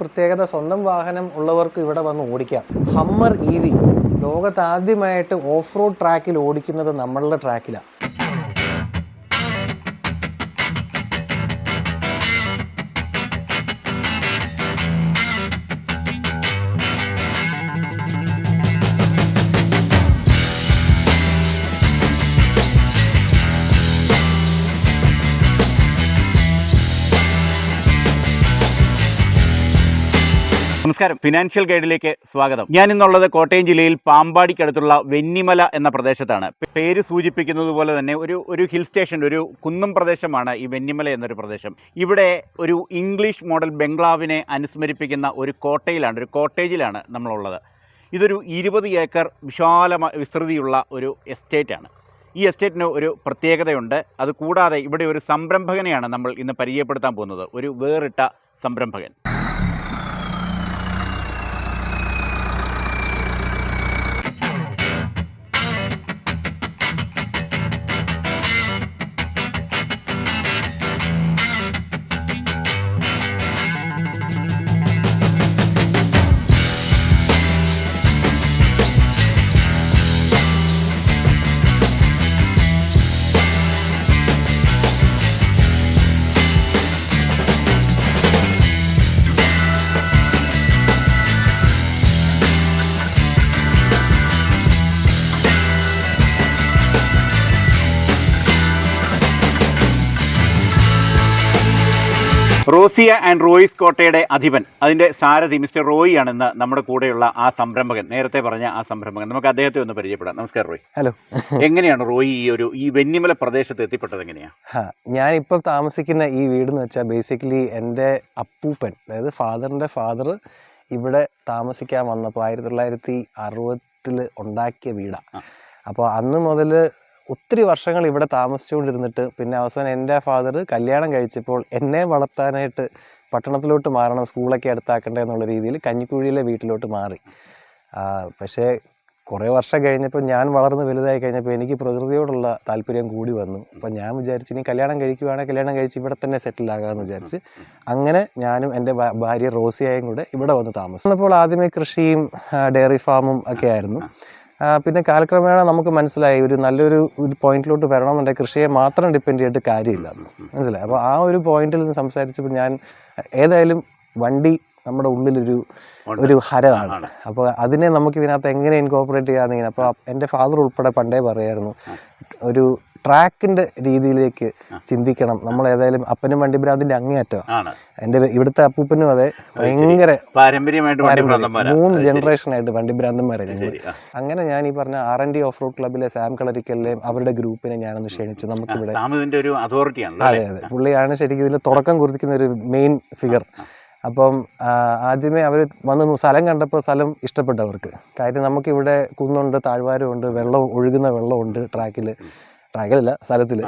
പ്രത്യേകത. സ്വന്തം വാഹനം ഉള്ളവർക്ക് ഇവിടെ വന്ന് ഓടിക്കാം. ഹമ്മർ ഇ വി ലോകത്താദ്യമായിട്ട് ഓഫ് റോഡ് ട്രാക്കിൽ ഓടിക്കുന്നത് നമ്മളുടെ ട്രാക്കിലാണ് നമസ്കാരം. ഫിനാൻഷ്യൽ ഗൈഡിലേക്ക് സ്വാഗതം. ഞാൻ ഇന്നുള്ളത് കോട്ടയം ജില്ലയിൽ പാമ്പാടിക്കടുത്തുള്ള വെന്നിമല എന്ന പ്രദേശത്താണ്. പേര് സൂചിപ്പിക്കുന്നത് പോലെ തന്നെ ഒരു ഒരു ഹിൽ സ്റ്റേഷൻ ഒരു കുന്നും പ്രദേശമാണ് ഈ വെന്നിമല എന്നൊരു പ്രദേശം. ഇവിടെ ഒരു ഇംഗ്ലീഷ് മോഡൽ ബംഗ്ലാവിനെ അനുസ്മരിപ്പിക്കുന്ന ഒരു കോട്ടയിലാണ് ഒരു കോട്ടേജിലാണ് നമ്മളുള്ളത്. ഇതൊരു ഇരുപത് ഏക്കർ വിശാല വിസ്തൃതിയുള്ള ഒരു എസ്റ്റേറ്റാണ്. ഈ എസ്റ്റേറ്റിന് ഒരു പ്രത്യേകതയുണ്ട്. അതുകൂടാതെ ഇവിടെ ഒരു സംരംഭകനെയാണ് നമ്മൾ ഇന്ന് പരിചയപ്പെടുത്താൻ പോകുന്നത്. ഒരു വേറിട്ട സംരംഭകൻ. റോസിയ ആൻഡ് റോയിസ് കോട്ടയുടെ അധിപൻ അതിന്റെ സാരഥി മിസ്റ്റർ റോയി ആണ് ഇന്ന് നമ്മുടെ കൂടെയുള്ള ആ സംരംഭകൻ നേരത്തെ പറഞ്ഞ ആ സംരംഭകൻ നമുക്ക് അദ്ദേഹത്തെ ഒന്ന് പരിചയപ്പെടാം. നമസ്കാരം റോയി. ഹലോ. എങ്ങനെയാണ് റോയി ഈ ഒരു ഈ വെന്നിമല പ്രദേശത്ത് എത്തിപ്പെട്ടത് എങ്ങനെയാണ് ഞാനിപ്പോൾ ഞാനിപ്പം താമസിക്കുന്ന ഈ വീട് എന്ന് വെച്ചാൽ ബേസിക്കലി എന്റെ അപ്പൂപ്പൻ അതായത് ഫാദറിന്റെ ഫാദർ ഇവിടെ താമസിക്കാൻ വന്നപ്പോൾ ആയിരത്തി തൊള്ളായിരത്തി അറുപത്തിൽ ഉണ്ടാക്കിയ വീടാണ് അപ്പോൾ അന്ന് മുതൽ ഒത്തിരി വർഷങ്ങൾ ഇവിടെ താമസിച്ചുകൊണ്ടിരുന്നിട്ട് പിന്നെ അവസാനം എന്റെ ഫാദർ കല്യാണം കഴിച്ചപ്പോൾ എന്നെ വളർത്താനായിട്ട് പട്ടണത്തിലോട്ട് മാറണം സ്കൂളൊക്കെ അടുത്താക്കണ്ടേ എന്നുള്ള രീതിയിൽ കഞ്ഞിക്കുഴിയിലെ വീട്ടിലോട്ട് മാറി. പക്ഷേ കുറേ വർഷം കഴിഞ്ഞപ്പോൾ ഞാൻ വളർന്ന് വലുതായി കഴിഞ്ഞപ്പോൾ എനിക്ക് പ്രകൃതിയോടുള്ള താല്പര്യം കൂടി വന്നു. അപ്പം ഞാൻ വിചാരിച്ച് ഇനി കല്യാണം കഴിക്കുവാണെങ്കിൽ കല്യാണം കഴിച്ച് ഇവിടെ തന്നെ സെറ്റിൽ ആകാമെന്ന് വിചാരിച്ച് അങ്ങനെ ഞാനും എന്റെ ഭാര്യ റോസിയായും കൂടെ ഇവിടെ വന്ന് താമസിച്ചു. അപ്പോൾ ആദ്യമേ കൃഷിയും ഡയറി ഫാമും ഒക്കെ ആയിരുന്നു. പിന്നെ കാലക്രമേണ നമുക്ക് മനസ്സിലായി ഒരു നല്ലൊരു പോയിന്റിലോട്ട് വരണമെന്നുണ്ടെങ്കിൽ കൃഷിയെ മാത്രം ഡിപ്പെൻഡ് ചെയ്തിട്ട് കാര്യമില്ല. മനസ്സിലായി? അപ്പോൾ ആ ഒരു പോയിന്റിൽ നിന്ന് സംസാരിച്ചപ്പോൾ ഞാൻ ഏതായാലും വണ്ടി നമ്മുടെ ഉള്ളിലൊരു ഒരു ഹരമാണ്. അപ്പോൾ അതിനെ നമുക്ക് ഇതിനകത്ത് എങ്ങനെ ഇൻകോപ്പറേറ്റ് ചെയ്യാമെന്ന് അപ്പോൾ എന്റെ ഫാദർ ഉൾപ്പെടെ പണ്ടേ പറയായിരുന്നു. ഒരു ട്രാക്കിന്റെ രീതിയിലേക്ക് ചിന്തിക്കണം. നമ്മൾ ഏതായാലും അപ്പനും വണ്ടി ഭ്രാന്തിന്റെ അങ്ങേയറ്റം. എന്റെ ഇവിടുത്തെ അപ്പൂപ്പനും അതെ ഭയങ്കര മൂന്ന് ജനറേഷൻ ആയിട്ട് വണ്ടി ഭ്രാന്തന്മാരെ ഞങ്ങൾ ശരി, ആ. അങ്ങനെ ഞാൻ ഈ പറഞ്ഞ R N D off road ക്ലബിലെ Sam കളരിക്കലിലെയും അവരുടെ ഗ്രൂപ്പിനെ ഞാനൊന്ന് ക്ഷണിച്ചു. നമുക്കിവിടെ അതെ അതെ. പുള്ളിയാണ് ശരിക്കും ഇതിൽ തുടക്കം കുറിക്കുന്ന ഒരു മെയിൻ ഫിഗർ അപ്പം ആദ്യമേ അവർ വന്ന് സ്ഥലം കണ്ടപ്പോൾ സ്ഥലം ഇഷ്ടപ്പെട്ടവർക്ക്. കാര്യം നമുക്കിവിടെ കുന്നുണ്ട് താഴ്വാരമുണ്ട് വെള്ളം ഒഴുകുന്ന വെള്ളമുണ്ട് ട്രാക്കിൽ ട്രാക്കിലല്ല സ്ഥലത്തിൽ.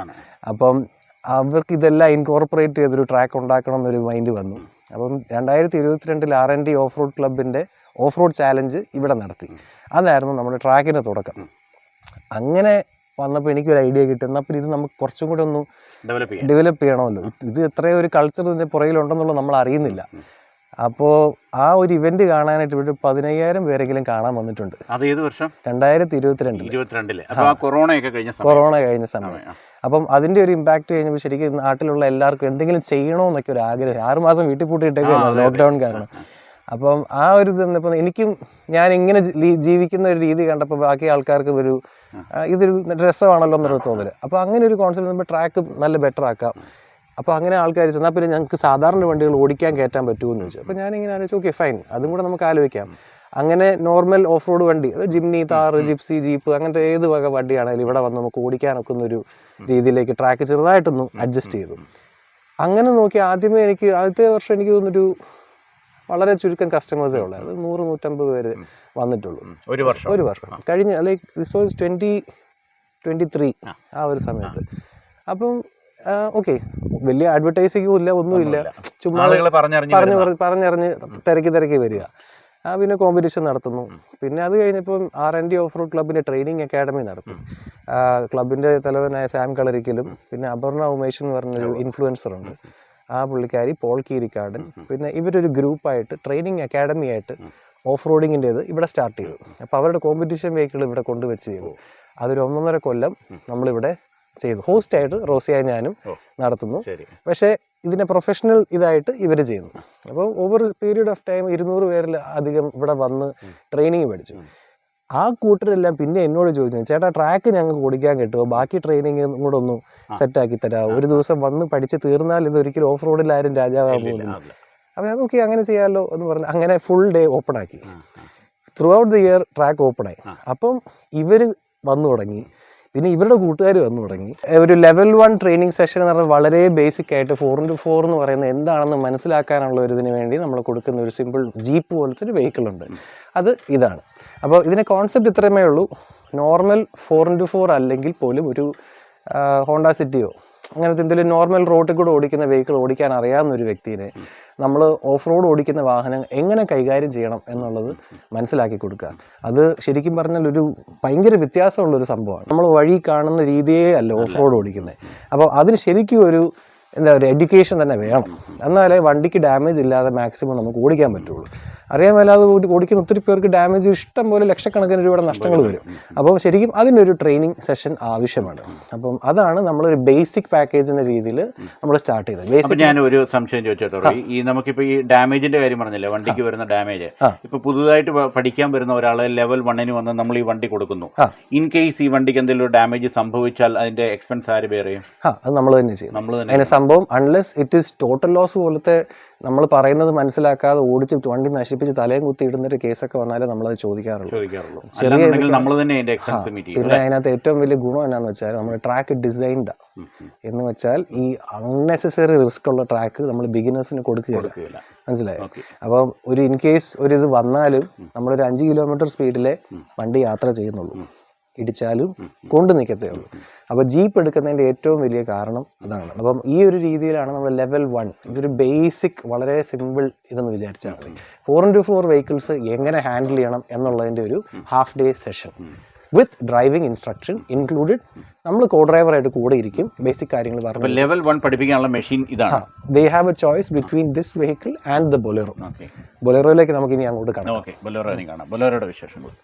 അപ്പം അവർക്ക് ഇതെല്ലാം ഇൻകോർപ്പറേറ്റ് ചെയ്തൊരു ട്രാക്ക് ഉണ്ടാക്കണം എന്നൊരു മൈൻഡ് വന്നു. അപ്പം രണ്ടായിരത്തി ഇരുപത്തിരണ്ടിൽ R N D off road ക്ലബിന്റെ ഓഫ് റോഡ് ചാലഞ്ച് ഇവിടെ നടത്തി. അതായിരുന്നു നമ്മുടെ ട്രാക്കിന്റെ തുടക്കം. അങ്ങനെ വന്നപ്പോൾ എനിക്കൊരു ഐഡിയ കിട്ടി എന്നാൽ പിന്നെ ഇത് നമുക്ക് കുറച്ചും കൂടെ ഒന്ന് ഡെവലപ്പ് ചെയ്യണമല്ലോ. ഇത് ഇത് എത്രയോ ഒരു കൾച്ചർ ഇതിന്റെ പുറകിലുണ്ടെന്നുള്ളത് നമ്മൾ അറിയുന്നില്ല. അപ്പോൾ ആ ഒരു ഇവന്റ് കാണാനായിട്ട് ഇവിടെ പതിനയ്യായിരം പേരെങ്കിലും കാണാൻ വന്നിട്ടുണ്ട്. അത് ഏത് വർഷം? രണ്ടായിരത്തി ഇരുപത്തിരണ്ടിൽ ഇരുപത്തിരണ്ടിൽ അപ്പൊ കൊറോണയൊക്കെ കഴിഞ്ഞ കൊറോണ കഴിഞ്ഞ സമയം. അപ്പം അതിന്റെ ഒരു ഇമ്പാക്ട് കഴിഞ്ഞപ്പോൾ ശരിക്കും നാട്ടിലുള്ള എല്ലാവർക്കും എന്തെങ്കിലും ചെയ്യണമെന്നൊക്കെ ഒരു ആഗ്രഹം. ആറ് മാസം വീട്ടിൽ പൂട്ടിയിട്ടേക്കല്ലോ ലോക്ക്ഡൗൺ കാരണം. അപ്പം ആ ഒരു ഇത് വന്നപ്പോൾ എനിക്കും ഞാൻ ഇങ്ങനെ ജീവിക്കുന്ന ഒരു രീതി കണ്ടപ്പോൾ ബാക്കി ആൾക്കാർക്ക് ഒരു ഇതൊരു രസമാണല്ലോ എന്നൊരു തോന്നൽ. അപ്പോൾ അങ്ങനെ ഒരു കോൺസെപ്റ്റ് നമ്മൾ ട്രാക്ക് നല്ല ബെറ്റർ ആക്കാം. അപ്പോൾ അങ്ങനെ ആൾക്കാർ എന്നാൽ പിന്നെ ഞങ്ങൾക്ക് സാധാരണ വണ്ടികൾ ഓടിക്കാൻ കയറ്റാൻ പറ്റുമെന്ന് ചോദിച്ചു. അപ്പോൾ ഞാനിങ്ങനെ ആലോചിച്ചു ഓക്കെ ഫൈൻ അതും കൂടെ നമുക്ക് ആലോചിക്കാം. അങ്ങനെ നോർമൽ ഓഫ് റോഡ് വണ്ടി അത് ജിംനി താറ് ജിപ്സി ജീപ്പ് അങ്ങനത്തെ ഏത് വക വണ്ടിയാണെങ്കിലും ഇവിടെ വന്ന് നമുക്ക് ഓടിക്കാനൊക്കുന്ന ഒരു രീതിയിലേക്ക് ട്രാക്ക് ചെറുതായിട്ടൊന്ന് അഡ്ജസ്റ്റ് ചെയ്തു. അങ്ങനെ നോക്കി ആദ്യമേ എനിക്ക് ആദ്യത്തെ വർഷം എനിക്ക് തോന്നുന്നൊരു വളരെ ചുരുക്കം കസ്റ്റമേഴ്സേ ഉള്ളൂ. അത് നൂറ് നൂറ്റമ്പത് പേര് വന്നിട്ടുള്ളൂ. ഒരു വർഷം. ഒരു വർഷം. കഴിഞ്ഞ like this was twenty twenty three ആ ഒരു സമയത്ത്. അപ്പം ഓക്കെ. വലിയ അഡ്വർടൈസിങ്ങും ഇല്ല ഒന്നുമില്ല. ചുമ്മാ പറഞ്ഞു പറഞ്ഞ് പറഞ്ഞറിഞ്ഞ് തിരക്കി തിരക്കി വരിക. ആ പിന്നെ കോമ്പറ്റീഷൻ നടത്തുന്നു. പിന്നെ അത് കഴിഞ്ഞപ്പം R N D off road ക്ലബിന്റെ ട്രെയിനിങ് അക്കാഡമി നടത്തി ക്ലബിന്റെ തലവനായ സാം കളരിക്കലും പിന്നെ അപർണ ഉമേഷ് എന്ന് പറഞ്ഞൊരു ഇൻഫ്ലുവൻസർ ഉണ്ട്. ആ പുള്ളിക്കാരി പോൾ കീരിക്കാടൻ പിന്നെ ഇവരൊരു ഗ്രൂപ്പായിട്ട് ട്രെയിനിങ് അക്കാഡമി ആയിട്ട് ഓഫ് റോഡിങ്ങിന്റെത് ഇവിടെ സ്റ്റാർട്ട് ചെയ്തു. അപ്പോൾ അവരുടെ കോമ്പറ്റീഷൻ വെഹിക്കിൾ ഇവിടെ കൊണ്ടുവച്ച് ചെയ്തു അതൊരു ഒന്നൊന്നര കൊല്ലം നമ്മളിവിടെ ചെയ്തു. ഹോസ്റ്റ് ആയിട്ട് റോസിയായി ഞാനും. നടത്തുന്നു. പക്ഷേ ഇതിനെ പ്രൊഫഷണൽ ഇതായിട്ട് ഇവർ ചെയ്യുന്നു. അപ്പോൾ ഓവർ പീരീഡ് ഓഫ് ടൈം ഇരുന്നൂറ് പേരിൽ അധികം ഇവിടെ വന്ന് ട്രെയിനിങ് പഠിച്ചു. ആ കൂട്ടരെല്ലാം പിന്നെ എന്നോട് ചോദിച്ചു ചേട്ടാ ട്രാക്ക് ഞങ്ങൾക്ക് ഓടിക്കാൻ കിട്ടുമോ? ബാക്കി ട്രെയിനിങ് കൂടെ ഒന്ന് സെറ്റാക്കി തരാമോ? ഒരു ദിവസം വന്ന് പഠിച്ച് തീർന്നാൽ ഇത് ഒരിക്കലും ഓഫ് റോഡിൽ ആരും രാജാവാൻ പോകുന്നില്ല. അപ്പോൾ ഞാൻ ഓക്കെ അങ്ങനെ ചെയ്യാമല്ലോ എന്ന് പറഞ്ഞു അങ്ങനെ ഫുൾ ഡേ ഓപ്പൺ ആക്കി. Throughout the year track open ആയി. അപ്പം ഇവർ വന്നു തുടങ്ങി. പിന്നെ ഇവരുടെ കൂട്ടുകാർ വന്നു തുടങ്ങി. ഒരു ലെവൽ വൺ ട്രെയിനിങ് സെഷൻ എന്ന് പറഞ്ഞാൽ വളരെ ബേസിക് ആയിട്ട് ഫോർ ഇന്റു ഫോർ എന്ന് പറയുന്നത് എന്താണെന്ന് മനസ്സിലാക്കാനുള്ള ഒരു ഇതിന് വേണ്ടി നമ്മൾ കൊടുക്കുന്ന ഒരു സിമ്പിൾ ജീപ്പ് പോലത്തെ ഒരു വെഹിക്കിൾ ഉണ്ട്. അത് ഇതാണ്. അപ്പോൾ ഇതിന്റെ കോൺസെപ്റ്റ് ഇത്രമേ ഉള്ളൂ. നോർമൽ ഫോർ ഇന്റു ഫോർ അല്ലെങ്കിൽ പോലും ഒരു ഹോണ്ട സിറ്റിയോ അങ്ങനത്തെ എന്തെങ്കിലും നോർമൽ റോഡിൽ കൂടെ ഓടിക്കുന്ന വെഹിക്കിൾ ഓടിക്കാൻ അറിയാവുന്ന ഒരു വ്യക്തിനെ നമ്മൾ ഓഫ് റോഡ് ഓടിക്കുന്ന വാഹനം എങ്ങനെ കൈകാര്യം ചെയ്യണം എന്നുള്ളത് മനസ്സിലാക്കി കൊടുക്കുക. അത് ശരിക്കും പറഞ്ഞാൽ ഒരു ഭയങ്കര വ്യത്യാസമുള്ള ഒരു സംഭവമാണ്. നമ്മൾ വഴി കാണുന്ന രീതിയേ അല്ല ഓഫ് റോഡ് ഓടിക്കുന്നത് അപ്പോൾ അതിന് ശരിക്കും ഒരു എന്താ പറയുക എഡ്യൂക്കേഷൻ തന്നെ വേണം. എന്നാലേ വണ്ടിക്ക് ഡാമേജ് ഇല്ലാതെ മാക്സിമം നമുക്ക് ഓടിക്കാൻ പറ്റുള്ളൂ. അറിയാൻ മേലാതെ ഓടിക്കുന്ന ഒത്തിരി പേർക്ക് ഡാമേജ് ഇഷ്ടം പോലെ ലക്ഷക്കണക്കിന് രൂപയുടെ നഷ്ടങ്ങൾ വരും. അപ്പോൾ ശരിക്കും അതിനൊരു ട്രെയിനിങ് സെഷൻ ആവശ്യമാണ്. അപ്പം അതാണ് നമ്മളൊരു ബേസിക് പാക്കേജ് എന്ന രീതിയിൽ നമ്മൾ സ്റ്റാർട്ട് ചെയ്തത്. ബേസിക് ഞാൻ ഒരു സംശയം ചോദിച്ചോട്ടോ ഈ- നമുക്കിപ്പോൾ നമുക്കിപ്പോ ഈ ഡാമേജിന്റെ കാര്യം പറഞ്ഞില്ലേ? വണ്ടിക്ക് വരുന്ന ഡാമേജ് ഇപ്പോൾ ഇപ്പൊ പുതുതായിട്ട് പഠിക്കാൻ വരുന്ന ഒരാൾ ലെവൽ വണ്ണിന് വന്ന് നമ്മൾ ഈ വണ്ടി കൊടുക്കുന്നു. ഇൻ കേസ് ഈ വണ്ടിക്ക് എന്തെങ്കിലും ഡാമേജ് സംഭവിച്ചാൽ അതിന്റെ എക്സ്പെൻസ് ആര് പേര് ചെയ്യും? ആ അത് നമ്മൾ തന്നെ ചെയ്യും. നമ്മൾ തന്നെ അതിന് സംഭവം unless it is total loss പോലത്തെ നമ്മൾ പറയുന്നത് മനസ്സിലാക്കാതെ ഓടിച്ച് വണ്ടി നശിപ്പിച്ച് തലയും കുത്തി ഇടുന്നൊരു കേസൊക്കെ വന്നാലേ നമ്മളത് ചോദിക്കാറുള്ളൂ. ചെറിയ പിന്നെ അതിനകത്ത് ഏറ്റവും വലിയ ഗുണം എന്നാന്ന് വെച്ചാൽ നമ്മൾ ട്രാക്ക് ഡിസൈൻഡ്. എന്ന് വെച്ചാൽ ഈ അൺനെസസറി റിസ്ക് ഉള്ള ട്രാക്ക് നമ്മൾ ബിഗിനേഴ്സിന് കൊടുക്കുകയില്ല. മനസ്സിലായി? അപ്പം ഒരു ഇൻ കേസ് ഒരു ഇത് വന്നാലും നമ്മളൊരു അഞ്ച് കിലോമീറ്റർ സ്പീഡിലെ വണ്ടി യാത്ര ചെയ്യുന്നുള്ളൂ. ഇടിച്ചാലും കൊണ്ടു നിൽക്കത്തേ ഉള്ളൂ അപ്പോൾ ജീപ്പ് എടുക്കുന്നതിന്റെ ഏറ്റവും വലിയ കാരണം അതാണ്. അപ്പം ഈ ഒരു രീതിയിലാണ് നമ്മൾ ലെവൽ വൺ ഇതൊരു ബേസിക് വളരെ സിമ്പിൾ ഇതെന്ന് വിചാരിച്ചാൽ മതി. ഫോർ ഇന്റു ഫോർ വെഹിക്കിൾസ് എങ്ങനെ ഹാൻഡിൽ ചെയ്യണം എന്നുള്ളതിന്റെ ഒരു half day session with driving instruction included നമ്മൾ കോ ഡ്രൈവറായിട്ട് കൂടെ ഇരിക്കും. ബേസിക് കാര്യങ്ങൾ പറഞ്ഞു ലെവൽ വൺ പഠിപ്പിക്കാനുള്ള മെഷീൻ ഇതാണ്. They have a choice between this vehicle and the Bolero ബൊലേറോയിലേക്ക് നമുക്ക് ഇനി അങ്ങോട്ട് കാണാം ഓക്കെ ബൊലോറോ കാണാം. ബൊലോറോയുടെ വിശേഷം കൂടി.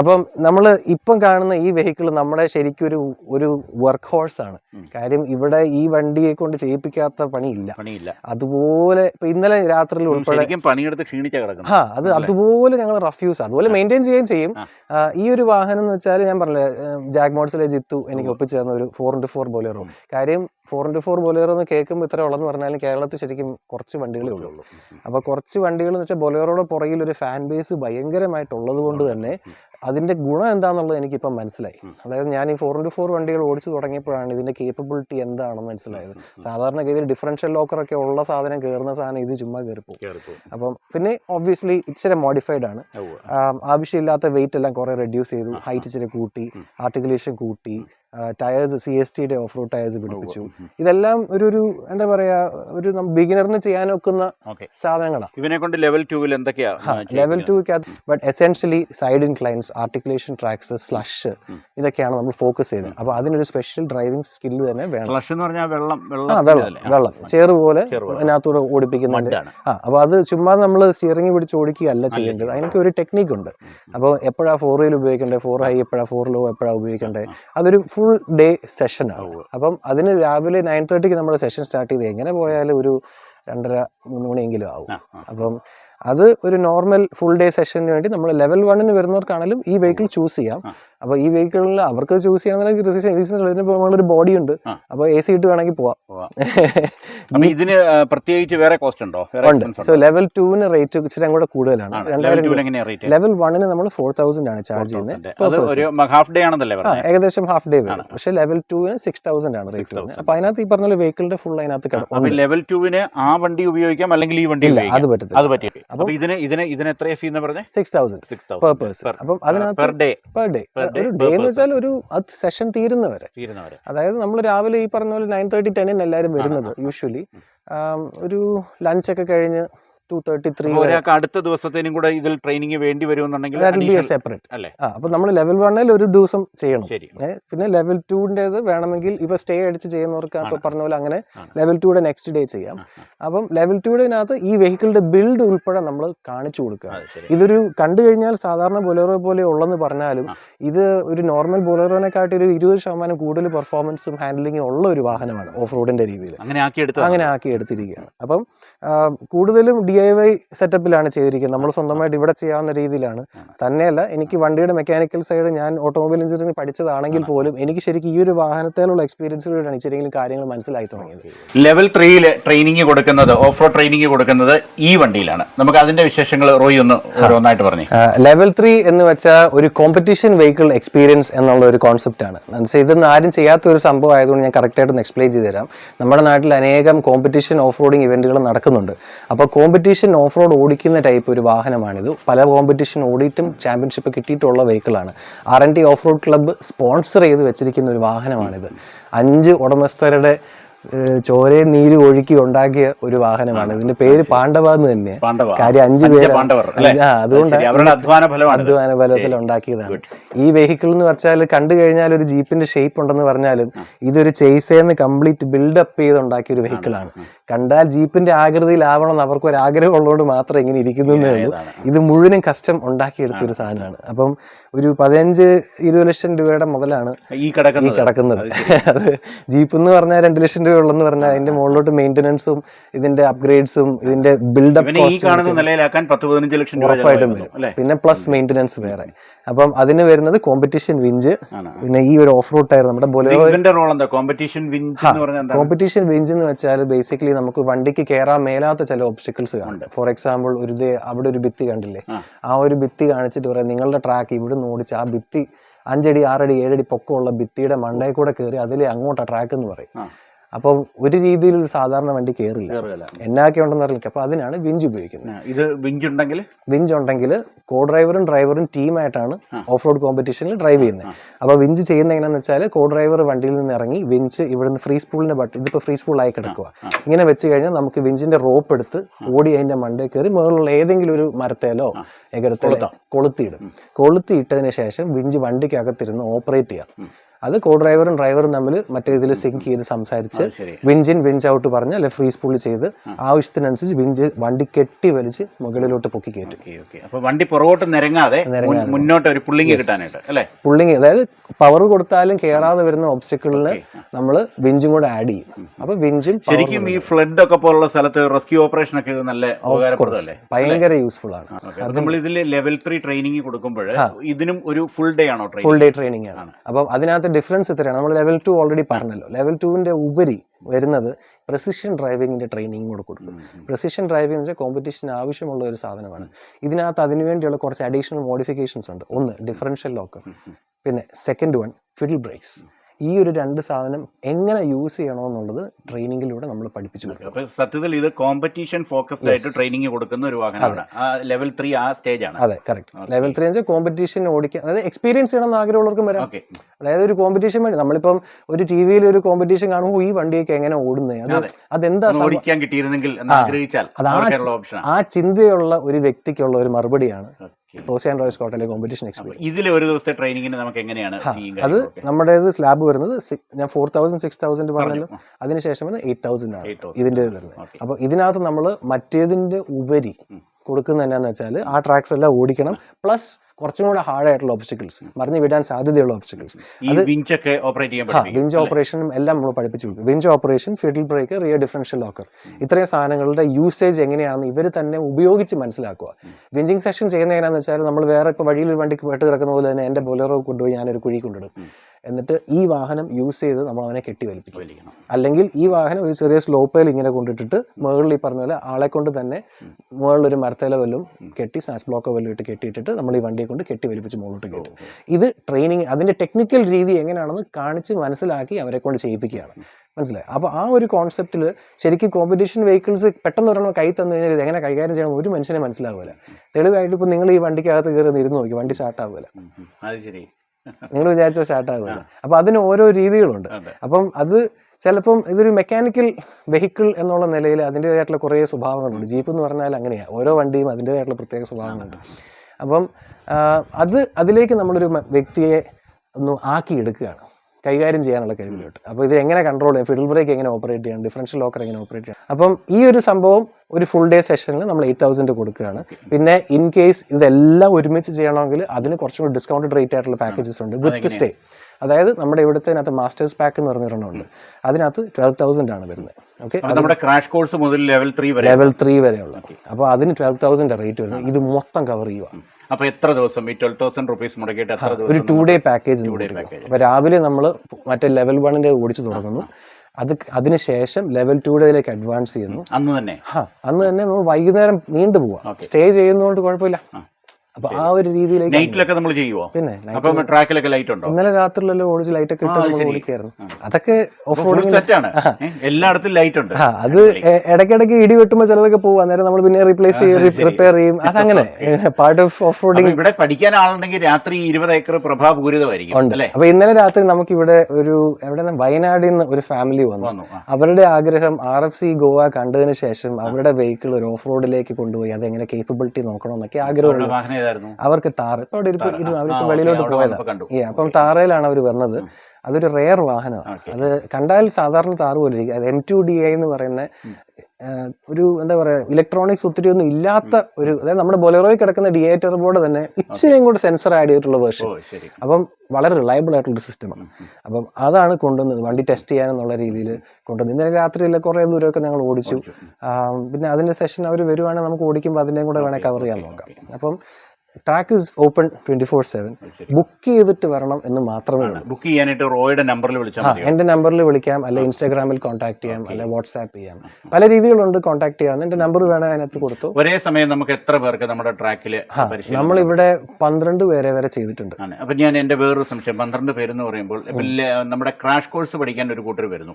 അപ്പം നമ്മൾ ഇപ്പം കാണുന്ന ഈ വെഹിക്കിൾ നമ്മുടെ ശരിക്കും ഒരു ഒരു വർക്ക് ഹോഴ്സ് ആണ് കാര്യം ഇവിടെ ഈ വണ്ടിയെ കൊണ്ട് ചെയ്യിപ്പിക്കാത്ത പണിയില്ല. പണിയില്ല. അതുപോലെ ഇപ്പൊ ഇന്നലെ രാത്രിയിൽ ഉൾപ്പെടെ പണിയെടുത്ത് ക്ഷീണിച്ച കിടക്കണം ആ അത് അതുപോലെ ഞങ്ങൾ റഫ്യൂസ് അതുപോലെ മെയിന്റെയിൻ ചെയ്യുകയും ചെയ്യും. ഈ ഒരു വാഹനം എന്ന് വെച്ചാൽ ഞാൻ പറഞ്ഞില്ലേ ജാക്ക് മോഡ്സിലെ ജിത്തു എനിക്ക് ഒപ്പിച്ചു തന്ന ഒരു ഫോർ ഇന്റു ഫോർ ബൊലേറോ കാര്യം ഫോർ ഇന്റു ഫോർ ബൊലേറോ എന്ന് കേൾക്കുമ്പോൾ ഇത്ര ഉള്ളെന്ന് പറഞ്ഞാലും കേരളത്തിൽ ശരിക്കും കുറച്ച് വണ്ടികളേ ഉള്ളൂ. അപ്പോൾ കുറച്ച് വണ്ടികൾ എന്ന് വെച്ചാൽ ബൊലേറോയുടെ പുറകിൽ ഒരു ഫാൻ ബേസ് ഭയങ്കരമായിട്ടുള്ളത് കൊണ്ട് തന്നെ അതിന്റെ ഗുണം എന്താണെന്നുള്ളത് എനിക്കിപ്പം മനസ്സിലായി. അതായത് ഞാൻ ഈ ഫോർ ഇന്റു ഫോർ വണ്ടികൾ ഓടിച്ചു തുടങ്ങിയപ്പോഴാണ് ഇതിന്റെ കേപ്പബിലിറ്റി എന്താണെന്ന് മനസ്സിലായത്. സാധാരണ സാധാരണഗതിയിൽ ഡിഫറൻഷ്യൽ ലോക്കറൊക്കെ ഉള്ള സാധനം കയറുന്ന സാധനം ഇത് ചുമ്മാ കയറിപ്പോകും കേറിപ്പോവും. അപ്പം പിന്നെ ഒബ്വിയസ്ലി ഇച്ചിരി മോഡിഫൈഡ് ആണ്. ആവശ്യമില്ലാത്ത വെയിറ്റ് എല്ലാം കുറെ റെഡ്യൂസ് ചെയ്തു. ഹൈറ്റ് ഇച്ചിരി കൂട്ടി. ആർട്ടിക്കുലേഷൻ കൂട്ടി. ടയേഴ്സ് സി എസ് ടിയുടെ ഓഫ് റോഡ് ടയേഴ്സ് പിടിപ്പിച്ചു. ഇതെല്ലാം ഒരു ഒരു എന്താ പറയാ ഒരു ബിഗിനറിന് ചെയ്യാൻ ഒക്കുന്ന സാധനങ്ങളാണ് ഇവനെ കൊണ്ട് ലെവൽ ടൂവിൽ എന്തൊക്കെയാ level ചെയ്യിപ്പിക്കുന്നത്? Two but essentially side inclines articulation tracks slush ഇതൊക്കെയാണ് നമ്മൾ ഫോക്കസ് ചെയ്യുന്നത്. അപ്പൊ അതിനൊരു സ്പെഷ്യൽ ഡ്രൈവിംഗ് സ്കില്ല് തന്നെ വേണം. ഫ്ലഷ് എന്ന് പറഞ്ഞാൽ വെള്ളം വെള്ളം വെള്ളം ചേറ് പോലെ ചെറുപോലെ. അതിനകത്തൂടെ ഓടിപ്പിക്കുന്നുണ്ട്. ആ അപ്പൊ അത് ചുമ്മാ നമ്മൾ സ്റ്റിയറിംഗ് പിടിച്ച് ഓടിക്കുകയല്ല ചെയ്യേണ്ടത്. അതിനൊക്കെ ഒരു ടെക്നിക്ക് ഉണ്ട്. അപ്പോൾ എപ്പോഴാണ് ഫോർ വീൽ ഉപയോഗിക്കേണ്ടത്? ഫോർ ഹൈ എപ്പോഴാ ഫോർ ലോ എപ്പോഴാ ഉപയോഗിക്കേണ്ടത്? അതൊരു ഫുൾ ഡേ സെഷനാണ്. അപ്പം അതിന് രാവിലെ നയൻ തേർട്ടിക്ക് നമ്മൾ സെഷൻ സ്റ്റാർട്ട് ചെയ്ത് എങ്ങനെ പോയാലും ഒരു രണ്ടര മൂന്ന് മണിയെങ്കിലും ആവും. അപ്പം അത് ഒരു നോർമൽ ഫുൾ ഡേ സെഷന് വേണ്ടി നമ്മൾ ലെവൽ വണ്ണിന് വരുന്നവർക്കാണെങ്കിലും ഈ വെഹിക്കിൾ ചൂസ് ചെയ്യാം. അപ്പൊ ഈ വെഹിക്കിളിൽ അവർക്ക് ചൂസ് ചെയ്യാൻ ഒരു ബോഡി ഉണ്ട്. അപ്പൊ എ സി ഇട്ട് വേണമെങ്കിൽ പോവാം. ഇതിന് പ്രത്യേകിച്ച് വേറെ കോസ്റ്റ് ഉണ്ടോ? ഉണ്ട്. സോ ലെവൽ ടുവിന് റേറ്റ് ഇച്ചിരി അങ്ങോട്ട് കൂടുതലാണ്. ലെവൽ രണ്ടായിരം വണ്ണിന് നമ്മൾ ഫോർ തൗസൻഡ് ആണ് ചാർജ് ചെയ്യുന്നത് ഹാഫ് ഡേ ആണെന്നല്ലേ ഏകദേശം ഹാഫ് ഡേ വരും. പക്ഷേ ലെവൽ ടുവിന് സിക്സ് തൗസൻഡ് ആണ് റേറ്റ് അപ്പൊ അതിനകത്ത് ഈ പറഞ്ഞ വെഹിക്കിളിന്റെ ഫുൾ അതിനകത്ത് ലെവൽ ടൂവിന് ആ വണ്ടി ഉപയോഗിക്കാം അല്ലെങ്കിൽ ഈ വണ്ടി അത് പറ്റത്തില്ല. അത് പറ്റി അപ്പൊ ഇതിന് ഇതിന് ഇതിന് എത്ര ഫീ എന്ന് പറഞ്ഞേ? Six thousand six per thousand person അപ്പം അതിനകത്ത് പെർ ഡേ പെർ ഡേ ഒരു ഡേ എന്ന് വെച്ചാൽ ഒരു അത് സെഷൻ തീരുന്നവരെ. തീരുന്നവരെ. അതായത് നമ്മൾ രാവിലെ ഈ പറഞ്ഞ പോലെ നയൻ തേർട്ടി ടെന്നിന് എല്ലാവരും വരുന്നത് യൂഷ്വലി ഒരു ലഞ്ച് ഒക്കെ കഴിഞ്ഞ് ടു തേർട്ടി ത്രീ അപ്പൊ ഒരാൾക്ക് അടുത്ത ദിവസത്തേനും കൂടെ ഇതിൽ ട്രെയിനിങ് വേണ്ടി വരുമെന്നുണ്ടെങ്കിൽ സെപ്പറേറ്റ് അല്ലേ? ആ അപ്പോൾ നമ്മൾ ലെവൽ വണ്ണിൽ ഒരു ദിവസം ചെയ്യണം. പിന്നെ ലെവൽ ടുവിന്റെത് വേണമെങ്കിൽ ഇപ്പോൾ സ്റ്റേ അടിച്ച് ചെയ്യുന്നവർക്ക് ഇപ്പോൾ. പറഞ്ഞ പോലെ അങ്ങനെ. ലെവൽ ടുയുടെ നെക്സ്റ്റ് ഡേ ചെയ്യാം. അപ്പം ലെവൽ ടൂടിനകത്ത് ഈ വെഹിക്കിളിന്റെ ബിൽഡ് ഉൾപ്പെടെ നമ്മൾ കാണിച്ചു കൊടുക്കുക. ഇതൊരു കണ്ടു കഴിഞ്ഞാൽ സാധാരണ ബൊലേറോ പോലെ ഉള്ളെന്ന് പറഞ്ഞാലും ഇത് ഒരു നോർമൽ ബൊലേറോനെക്കാട്ടി ഒരു ഇരുപത് ശതമാനം കൂടുതൽ പെർഫോമൻസും ഹാൻഡ്ലിങ്ങും ഉള്ള ഒരു വാഹനമാണ് ഓഫ് റോഡിന്റെ രീതിയിൽ അങ്ങനെ ആക്കി എടുത്ത അങ്ങനെ ആക്കി എടുത്തിരിക്കുകയാണ് അപ്പം കൂടുതലും ഡി ഐ വൈ സെറ്റപ്പിലാണ് ചെയ്തിരിക്കുന്നത്. നമ്മൾ സ്വന്തമായിട്ട് ഇവിടെ ചെയ്യാവുന്ന രീതിയിലാണ്. തന്നെയല്ല എനിക്ക് വണ്ടിയുടെ മെക്കാനിക്കൽ സൈഡ് ഞാൻ ഓട്ടോമൊബൈൽ എഞ്ചിനീയറിംഗ് പഠിച്ചതാണെങ്കിൽ പോലും എനിക്ക് ശരിക്കും ഈ ഒരു വാഹനത്തിലുള്ള എക്സ്പീരിയൻസിലൂടെയാണ് ഇച്ചിരിയെങ്കിലും കാര്യങ്ങൾ മനസ്സിലായി തുടങ്ങിയത്. ലെവൽ ത്രീയിൽ ട്രെയിനിങ് കൊടുക്കുന്നത് ഓഫ് റോഡ് ട്രെയിനിങ് കൊടുക്കുന്നത് ഈ വണ്ടിയിലാണ്. നമുക്ക് അതിന്റെ വിശേഷങ്ങൾ റോയി ഒന്ന് ഓരോന്നായിട്ട് പറഞ്ഞു. ലെവൽ ത്രീ എന്ന് വെച്ചാൽ ഒരു കോമ്പറ്റീഷൻ വെഹിക്കിൾ എക്സ്പീരിയൻസ് എന്നുള്ള ഒരു കോൺസെപ്റ്റ് ആണ്. ഇതൊന്നും ആരും ചെയ്യാത്ത ഒരു സംഭവം ആയതുകൊണ്ട് ഞാൻ കറക്റ്റായിട്ട് ഒന്ന് എക്സ്പ്ലെയിൻ ചെയ്ത് തരാം നമ്മുടെ നാട്ടിൽ അനേകം കോമ്പറ്റീഷൻ ഓഫ് റോഡിങ് ഇവന്റുകൾ നടക്കുന്നുണ്ട്. അപ്പോൾ കോമ്പറ്റീഷൻ ഓഫ് റോഡ് ഓടിക്കുന്ന ടൈപ്പ് ഒരു വാഹനമാണിത്. പല കോമ്പറ്റീഷൻ ഓടിയിട്ടും ചാമ്പ്യൻഷിപ്പ് കിട്ടിയിട്ടുള്ള വെഹിക്കിളാണ് R N T off road club sponsor ചെയ്ത് വെച്ചിരിക്കുന്ന ഒരു വാഹനമാണിത്. അഞ്ച് ഉടമസ്ഥരുടെ ചോരേ ചോരയും നീര് ഒഴുക്കി ഉണ്ടാക്കിയ ഒരു വാഹനമാണ്. ഇതിന്റെ പേര് പാണ്ഡവ എന്ന് തന്നെ കാര്യം അഞ്ചു പേര് അതുകൊണ്ട് അധ്വാന ബലത്തിൽ ഉണ്ടാക്കിയതാണ്. ഈ വെഹിക്കിൾ എന്ന് വെച്ചാൽ കണ്ടു കഴിഞ്ഞാൽ ഒരു ജീപ്പിന്റെ ഷേപ്പ് ഉണ്ടെന്ന് പറഞ്ഞാലും ഇതൊരു ചേസേന്ന് കംപ്ലീറ്റ് ബിൽഡപ്പ് ചെയ്ത് ഉണ്ടാക്കിയ ഒരു വെഹിക്കിളാണ് കണ്ടാൽ ജീപ്പിന്റെ ആകൃതിയിലാവണം എന്ന് അവർക്ക് ഒരു ആഗ്രഹം ഉള്ളതുകൊണ്ട് മാത്രം ഇങ്ങനെ ഇരിക്കുന്നേ ഉള്ളൂ ഇത് മുഴുവനും കസ്റ്റം ഉണ്ടാക്കിയെടുത്ത ഒരു സാധനമാണ്. അപ്പം ഒരു പതിനഞ്ച് ഇരുപത് ലക്ഷം രൂപയുടെ മുതലാണ് ഈ ഈ കിടക്കുന്നത്. അത് ജീപ്പ് എന്ന് പറഞ്ഞാൽ രണ്ട് ലക്ഷം രൂപ ഉള്ളെന്ന് പറഞ്ഞാൽ അതിന്റെ മുകളിലോട്ട് മെയിന്റനൻസും ഇതിന്റെ അപ്ഗ്രേഡ്സും ഇതിന്റെ ബിൽഡപ്പ് ഉറപ്പായിട്ടും വരും. പിന്നെ പ്ലസ് മെയിന്റനൻസ് വേറെ. അപ്പം അതിന് വരുന്നത് കോമ്പറ്റീഷൻ വിഞ്ച് പിന്നെ ഈ ഒരു ഓഫ് റോഡ് ടയർ നമ്മുടെ ബൊലേറോ റോൾ എന്താ? കോമ്പറ്റീഷൻ വിഞ്ച് കോമ്പറ്റീഷൻ വിഞ്ച് എന്ന് വെച്ചാൽ ബേസിക്കലി നമുക്ക് വണ്ടിക്ക് കയറാൻ മേലാത്ത ചില ഒബ്സ്റ്റിക്കിൾസ് കാണും. ഫോർ എക്സാമ്പിൾ ഒരു അവിടെ ഒരു ഭിത്തി കണ്ടില്ലേ? ആ. ഒരു ഭിത്തി കാണിച്ചിട്ട് പറയാം നിങ്ങളുടെ ട്രാക്ക് ഇവിടുന്ന് ഓടിച്ച് ആ ഭിത്തി അഞ്ചടി ആറടി ഏഴടി പൊക്കമുള്ള ഭിത്തിയുടെ മണ്ടയിൽ കൂടെ കയറി അതിലെ അങ്ങോട്ടാണ് ട്രാക്ക് എന്ന് പറയും. ആ. അപ്പം ഒരു രീതിയിൽ ഒരു സാധാരണ വണ്ടി കയറില്ല എന്നാക്കി ഉണ്ടെന്ന് അറിയില്ല. അപ്പൊ അതിനാണ് വിഞ്ച് ഉപയോഗിക്കുന്നത്. ഇത് വിഞ്ച് ഉണ്ടെങ്കിൽ? വിഞ്ച് ഉണ്ടെങ്കിൽ കോ ഡ്രൈവറും ഡ്രൈവറും ടീമായിട്ടാണ്. ഓഫ് റോഡ് കോമ്പറ്റീഷനിൽ ഡ്രൈവ് ചെയ്യുന്നത്. അപ്പോൾ വിഞ്ച് ചെയ്യുന്ന എങ്ങനെയാണെന്ന് വെച്ചാൽ കോ ഡ്രൈവർ വണ്ടിയിൽ നിന്ന് ഇറങ്ങി വിഞ്ച് ഇവിടുന്ന് ഫ്രീ സ്പൂളിന്റെ ബട്ട് ഇതിപ്പോ ഫ്രീ സ്പൂളായി കിടക്കുക. ഇങ്ങനെ വെച്ച് കഴിഞ്ഞാൽ നമുക്ക് വിഞ്ചിന്റെ റോപ്പ് എടുത്ത് ഓടി അതിന്റെ മണ്ടേ കയറി മുകളിലുള്ള ഏതെങ്കിലും ഒരു മരത്തേലോ എകരത്തേലോ കൊളുത്തിയിടും. കൊളുത്തിയിട്ടതിന് ശേഷം വിഞ്ച് വണ്ടിക്കകത്തിരുന്ന് ഓപ്പറേറ്റ് ചെയ്യാം. അത് കോ ഡ്രൈവറും ഡ്രൈവറും തമ്മിൽ മറ്റേ ഇതിൽ സിങ്ക് ചെയ്ത് സംസാരിച്ച് വിഞ്ചിൻ വിഞ്ച് ഇൻ വിഞ്ച് ഔട്ട് പറഞ്ഞ് അല്ലെ ഫ്രീസ് സ്പൂൾ ചെയ്ത് ആവശ്യത്തിനനുസരിച്ച് വിഞ്ച് വണ്ടി കെട്ടി വലിച്ച് മുകളിലോട്ട് പൊക്കി കയറ്റും. Okay okay. അപ്പൊ വണ്ടി പുറകോട്ട് നിരങ്ങാതെ മുന്നോട്ട് ഒരു പുള്ളിങ് കിട്ടാനായിട്ട് അല്ലേ? പുള്ളിങ് അതായത് പവർ കൊടുത്താലും കയറാതെ വരുന്ന ഒബ്സ്റ്റിക്കിളിന് നമ്മൾ വിഞ്ചും കൂടെ ആഡ് ചെയ്യും. അപ്പൊ വിഞ്ചും ശരിക്കും ഈ ഫ്ലഡ് ഒക്കെ പോലുള്ള സ്ഥലത്ത് റെസ്ക്യൂ ഓപ്പറേഷൻ ഒക്കെ നല്ല ഉപകാരപ്രദമല്ലേ? ഭയങ്കര യൂസ്ഫുൾ ആണ്. നമ്മൾ ഇതിൽ ലെവൽ ത്രീ ട്രെയിനിങ് കൊടുക്കുമ്പോൾ ഇതിനും ഒരു ഫുൾ ഡേ ആണോ ഫുൾ ഡേ ട്രെയിനിങ് ആണ്. അപ്പം അതിനകത്ത് ഡിഫറൻസ് ഇത്രയാണ് നമ്മൾ ലെവൽ ടു ഓൾറെഡി പറഞ്ഞല്ലോ. ലെവൽ ടുവിന്റെ ഉപരി വരുന്നത് പ്രസിഷൻ ഡ്രൈവിങ്ങിന്റെ ട്രെയിനിങ് കൂടെ കൊടുക്കും. പ്രസിഷൻ ഡ്രൈവിംഗ് എന്ന് വെച്ചാൽ കോമ്പറ്റീഷന് ആവശ്യമുള്ള ഒരു സാധനമാണ്. ഇതിനകത്ത് അതിനുവേണ്ടിയുള്ള കുറച്ച് അഡീഷണൽ മോഡിഫിക്കേഷൻസ് ഉണ്ട്. ഒന്ന് ഡിഫറൻഷ്യൽ ലോക്ക് പിന്നെ സെക്കൻഡ് വൺ ഫിഡിൽ ബ്രേക്സ് ഈ ഒരു രണ്ട് സാധനം എങ്ങനെ യൂസ് ചെയ്യണമെന്നുള്ളത് ട്രെയിനിങ്ങിലൂടെ നമ്മൾ പഠിപ്പിച്ചു കൊടുക്കും സത്യത്തിൽ ഇത് കോമ്പറ്റീഷൻ ഫോക്കസ്ഡ് ആയിട്ട് ട്രെയിനിങ് കൊടുക്കുന്ന ഒരു വാഹനമാണ്. ലെവൽ ത്രീ ആ സ്റ്റേജ് ആണ്. അതെ കറക്റ്റ് ലെവൽ ത്രീ വെച്ചാൽ കോമ്പറ്റീഷൻ ഓടിക്കുക അതായത് എക്സ്പീരിയൻസ് ചെയ്യണമെന്ന് ആഗ്രഹമുള്ളവർക്കും വരാം. അതായത് ഒരു കോമ്പറ്റീഷൻ വേണ്ടി നമ്മളിപ്പം ഒരു ടി വിയിൽ ഒരു കോമ്പറ്റീഷൻ കാണുമ്പോൾ ഈ വണ്ടിയൊക്കെ എങ്ങനെ ഓടുന്നത് അത് അതെന്താ ഓടിക്കാൻ കിട്ടിയിരുന്നെങ്കിൽ എന്ന് ആഗ്രഹിച്ചാൽ ആ ചിന്തയുള്ള ഒരു വ്യക്തിക്കുള്ള ഒരു മറുപടിയാണ് റോസി ആൻഡ് റോയ്സ് കോട്ടിലെ കോമ്പറ്റീഷൻ എക്സ്പീരിയൻസ് ഇതിൽ ഒരു ദിവസത്തെ ട്രെയിനിങ്ങിന് നമുക്ക് എങ്ങനെയാണ് അത് നമ്മുടെ നമ്മുടേത് സ്ലാബ് വരുന്നത് ഞാൻ ഫോർ തൗസൻഡ് സിക്സ് തൗസൻഡ് പറഞ്ഞല്ലോ. അതിനുശേഷം എയ്റ്റ് തൗസൻഡ് ആണ് 8,000. ഇതിന്റെ വരുന്നത്. Okay. അപ്പൊ ഇതിനകത്ത് നമ്മൾ മറ്റേതിന്റെ ഉപരി കൊടുക്കുന്ന എന്നാന്ന് വെച്ചാൽ ആ ട്രാക്സ് എല്ലാം ഓടിക്കണം. പ്ലസ് കുറച്ചും കൂടെ ഹാർഡ് ആയിട്ടുള്ള ഒബ്സ്റ്റിക്കിൾസ് മറിഞ്ഞു വിടാൻ സാധ്യതയുള്ള ഒബ്സ്റ്റിക്കിൾസ് അത് വിഞ്ച് ഓപ്പറേഷനും എല്ലാം നമ്മൾ പഠിപ്പിച്ചു കൊടുക്കും. Winch operation fiddle brake rear differential locker ഇത്രയും സാധനങ്ങളുടെ യൂസേജ് എങ്ങനെയാണെന്ന് ഇവർ തന്നെ ഉപയോഗിച്ച് മനസ്സിലാക്കുക. വിഞ്ചിങ് സെഷൻ ചെയ്യുന്ന എങ്ങനെയാണെന്ന് വെച്ചാൽ നമ്മൾ വേറെ ഇപ്പോൾ വഴിയിൽ ഒരു വണ്ടിക്ക് പെട്ട് കിടക്കുന്ന പോലെ തന്നെ എന്റെ ബൊലറോ കൊണ്ടുപോയി ഞാനൊരു കുഴി കൊണ്ടിടും. എന്നിട്ട് ഈ വാഹനം യൂസ് ചെയ്ത് നമ്മൾ അവനെ കെട്ടി വലിപ്പിക്കും അല്ലെങ്കിൽ ഈ വാഹനം ഒരു ചെറിയ സ്ലോപ്പയിൽ ഇങ്ങനെ കൊണ്ടിട്ടിട്ട് മുകളിൽ ഈ പറഞ്ഞ പോലെ ആളെ കൊണ്ട് തന്നെ മുകളിൽ ഒരു മരത്തേല വല്ലതും കെട്ടി സ്നാച്ച് ബ്ലോക്കോ വല്ലതും ഇട്ട് കെട്ടിയിട്ടിട്ട് നമ്മൾ ഈ വണ്ടിയെ കൊണ്ട് കെട്ടി വലിപ്പിച്ച് മുകളിലോട്ട് കയറ്റും. ഇത് ട്രെയിനിങ് അതിന്റെ ടെക്നിക്കൽ രീതി എങ്ങനെയാണെന്ന് കാണിച്ച് മനസ്സിലാക്കി അവരെ കൊണ്ട് ചെയ്യിപ്പിക്കുകയാണ്. മനസ്സിലായി? അപ്പോൾ ആ ഒരു കോൺസെപ്റ്റിൽ ശരിക്കും കോമ്പറ്റീഷൻ വെഹിക്കിൾസ് പെട്ടെന്ന് ഒരെണ്ണം കൈ തന്നു കഴിഞ്ഞാൽ ഇത് എങ്ങനെ കൈകാര്യം ചെയ്യണം ഒരു മനുഷ്യനെ മനസ്സിലാവില്ല. തെളിവായിട്ട് ഇപ്പോൾ നിങ്ങൾ ഈ വണ്ടിക്കകത്ത് കയറി ഇരുന്ന് നോക്കി വണ്ടി സ്റ്റാർട്ട് ആവില്ല നിങ്ങൾ വിചാരിച്ച സ്റ്റാർട്ട് അപ്പൊ അതിന് ഓരോ രീതികളുണ്ട്. അപ്പം അത് ചിലപ്പം ഇതൊരു മെക്കാനിക്കൽ വെഹിക്കിൾ എന്നുള്ള നിലയിൽ അതിന്റെതായിട്ടുള്ള കുറേ സ്വഭാവങ്ങളുണ്ട്. ജീപ്പ് എന്ന് പറഞ്ഞാൽ അങ്ങനെയാണ് ഓരോ വണ്ടിയും അതിന്റെതായിട്ടുള്ള പ്രത്യേക സ്വഭാവങ്ങളുണ്ട്. അപ്പം അത് അതിലേക്ക് നമ്മളൊരു വ്യക്തിയെ ഒന്ന് ആക്കിയെടുക്കുകയാണ്. കൈകാര്യം ചെയ്യാനുള്ള കഴിവിലോട്ട്. അപ്പോൾ ഇത് എങ്ങനെ കൺട്രോൾ ചെയ്യാം? ഫിഡിൽ ബ്രേക്ക് എങ്ങനെ ഓപ്പറേറ്റ് ചെയ്യണം ഡിഫറൻഷ്യൽ ലോക്കർ എങ്ങനെ ഓപ്പറേറ്റ് ചെയ്യണം അപ്പം ഈ ഒരു സംഭവം ഒരു ഫുൾ ഡേ സെഷനിൽ നമ്മൾ എയ്റ്റ് തൗസൻഡ് കൊടുക്കുകയാണ്. പിന്നെ ഇൻ കേസ് ഇതെല്ലാം ഒരുമിച്ച് ചെയ്യണമെങ്കിൽ അതിന് കുറച്ചും കൂടി ഡിസ്കൗണ്ടഡ് റേറ്റ് ആയിട്ടുള്ള പാക്കേജസ് ഉണ്ട്. വിത്ത് സ്റ്റേ അതായത് നമ്മുടെ ഇവിടുത്തെ അതിനകത്ത് മാസ്റ്റേഴ്സ് പാക്ക് എന്ന് പറഞ്ഞൊരെണ്ണമുണ്ട്. അതിനകത്ത് ട്വൽവ് തൗസൻഡ് ആണ് വരുന്നത്. ഓക്കെ നമ്മുടെ ക്രാഷ് കോഴ്സ് മുതൽ ലെവൽ ത്രീ വരെ ലെവൽ ത്രീ വരെയുള്ള. അപ്പോൾ അതിന് ട്വൽവ് തൗസൻഡ് റേറ്റ് വരുന്നത് ഇത് മൊത്തം കവർ ചെയ്യുക. അപ്പൊ എത്ര ദിവസം? ഈ ട്വൽവ് തൗസൻഡ് റുപ്പീസ് മുടക്കിയിട്ട് എത്ര ദിവസം ഒരു ടു ഡേ പാക്കേജ് അപ്പൊ രാവിലെ നമ്മൾ മറ്റേ ലെവൽ വണ്ണിന്റെ ഓടിച്ചു തുടങ്ങുന്നു. അത് അതിനുശേഷം ലെവൽ ടൂഡിലേക്ക് അഡ്വാൻസ് ചെയ്യുന്നു. അന്ന് തന്നെ? അന്ന് തന്നെ നമ്മൾ വൈകുന്നേരം നീണ്ടു പോവാം സ്റ്റേ ചെയ്യുന്നതുകൊണ്ട് കുഴപ്പമില്ല. അപ്പൊ ആ ഒരു രീതിയിലേക്ക് നൈറ്റിലൊക്കെ നമ്മൾ ചെയ്യുവോ? പിന്നെ അപ്പം ട്രാക്കിലൊക്കെ ലൈറ്റ് ഉണ്ടോ? ഇന്നലെ രാത്രിയിലെല്ലാം ഓടിച്ച് ലൈറ്റ് ഒക്കെ ഇട്ട് നമ്മൾ ഓടിക്കായിരുന്നു. അതൊക്കെ ഓഫ് റോഡിംഗ് റോഡിങ് സെറ്റ് ആണ്. എല്ലായിടത്തും ലൈറ്റ് ഉണ്ട്. അത് ഇടയ്ക്കിടയ്ക്ക് ഇടി വെട്ടുമ്പോൾ ചിലതൊക്കെ പോകും അന്നേരം നമ്മൾ പിന്നെ റീപ്ലേസ് ചെയ്യും റിപ്പയർ ചെയ്യും. അതങ്ങനെ പാർട്ട് ഓഫ് ഓഫ് റോഡിംഗ് ഇവിടെ പഠിക്കാൻ ആളുണ്ടെങ്കിൽ രാത്രി ഇരുപത് ഏക്കർ പ്രഭാപൂരിതമായിരിക്കും ഉണ്ട്. അപ്പൊ ഇന്നലെ രാത്രി നമുക്ക് ഇവിടെ ഒരു എവിടെ വയനാടിൽ നിന്ന് ഒരു ഫാമിലി വന്നു. അവരുടെ ആഗ്രഹം ആർ എഫ് സി ഗോവ കണ്ടതിന് ശേഷം അവരുടെ വെഹിക്കിൾ ഒരു ഓഫ് റോഡിലേക്ക് കൊണ്ടുപോയി. അതെങ്ങനെ കേപ്പബിലിറ്റി നോക്കണമെന്നൊക്കെ ആഗ്രഹമുള്ളൂ ഏതായിരുന്നു അവർക്ക് താറ്. ഇപ്പൊ അവിടെ അവർക്ക് വെളിയിലോട്ട് പോയതാണ് ഈ അപ്പം താറയിലാണ് അവർ വന്നത്. അതൊരു റെയർ വാഹനമാണ്. അത് കണ്ടാൽ സാധാരണ താറ് പോലെ ഇരിക്കും. അത് എം ടു ഡി ഐ എന്ന് പറയുന്ന ഒരു എന്താ പറയാ ഇലക്ട്രോണിക്സ് ഒത്തിരി ഒന്നും ഇല്ലാത്ത ഒരു അതായത് നമ്മുടെ ബൊലറോയിൽ കിടക്കുന്ന ഡിയേറ്റർ ബോർഡ് തന്നെ ഇച്ചിരിയും കൂടെ സെൻസർ ആഡ് ചെയ്തിട്ടുള്ള വേർഷൻ അപ്പം വളരെ റിലയബിൾ ആയിട്ടുള്ള ഒരു സിസ്റ്റമാണ് അപ്പം അതാണ് കൊണ്ടുവന്നത്. വണ്ടി ടെസ്റ്റ് ചെയ്യാനെന്നുള്ള രീതിയിൽ കൊണ്ടുവന്നത്. ഇന്നലെ രാത്രിയിൽ കുറേ ദൂരമൊക്കെ ഞങ്ങൾ ഓടിച്ചു. പിന്നെ അതിന്റെ സെഷൻ അവർ വരുവാണെങ്കിൽ നമുക്ക് ഓടിക്കുമ്പോൾ അതിന്റെയും കൂടെ വേണേൽ കവർ ചെയ്യാൻ നോക്കാം. അപ്പം track is open twenty four seven book ചെയ്തിട്ട് വരണം എന്ന് മാത്രമേ ഉള്ളൂ. ബുക്ക് ചെയ്യാനായിട്ട് റോയുടെ നമ്പറിൽ വിളിച്ചാൽ എന്റെ നമ്പറിൽ വിളിക്കാം അല്ലെ ഇൻസ്റ്റാഗ്രാമിൽ കോൺടാക്ട് ചെയ്യാം അല്ലെ വാട്സ്ആപ്പ് ചെയ്യാം. പല രീതികളുണ്ട് കോൺടാക്ട് ചെയ്യാം എന്റെ നമ്പർ വേണം അതിനകത്ത് കൊടുത്തു. ഒരേ സമയം നമുക്ക് എത്ര പേർക്ക് നമ്മുടെ ട്രാക്കിൽ നമ്മൾ ഇവിടെ പന്ത്രണ്ട് പേരെ വരെ ചെയ്തിട്ടുണ്ട്. അപ്പൊ ഞാൻ എന്റെ വേറൊരു സംശയം. പന്ത്രണ്ട് എന്ന് പറയുമ്പോൾ നമ്മുടെ ക്രാഷ് കോഴ്സ് പഠിക്കാൻ ഒരു കൂട്ടർ വരുന്നു.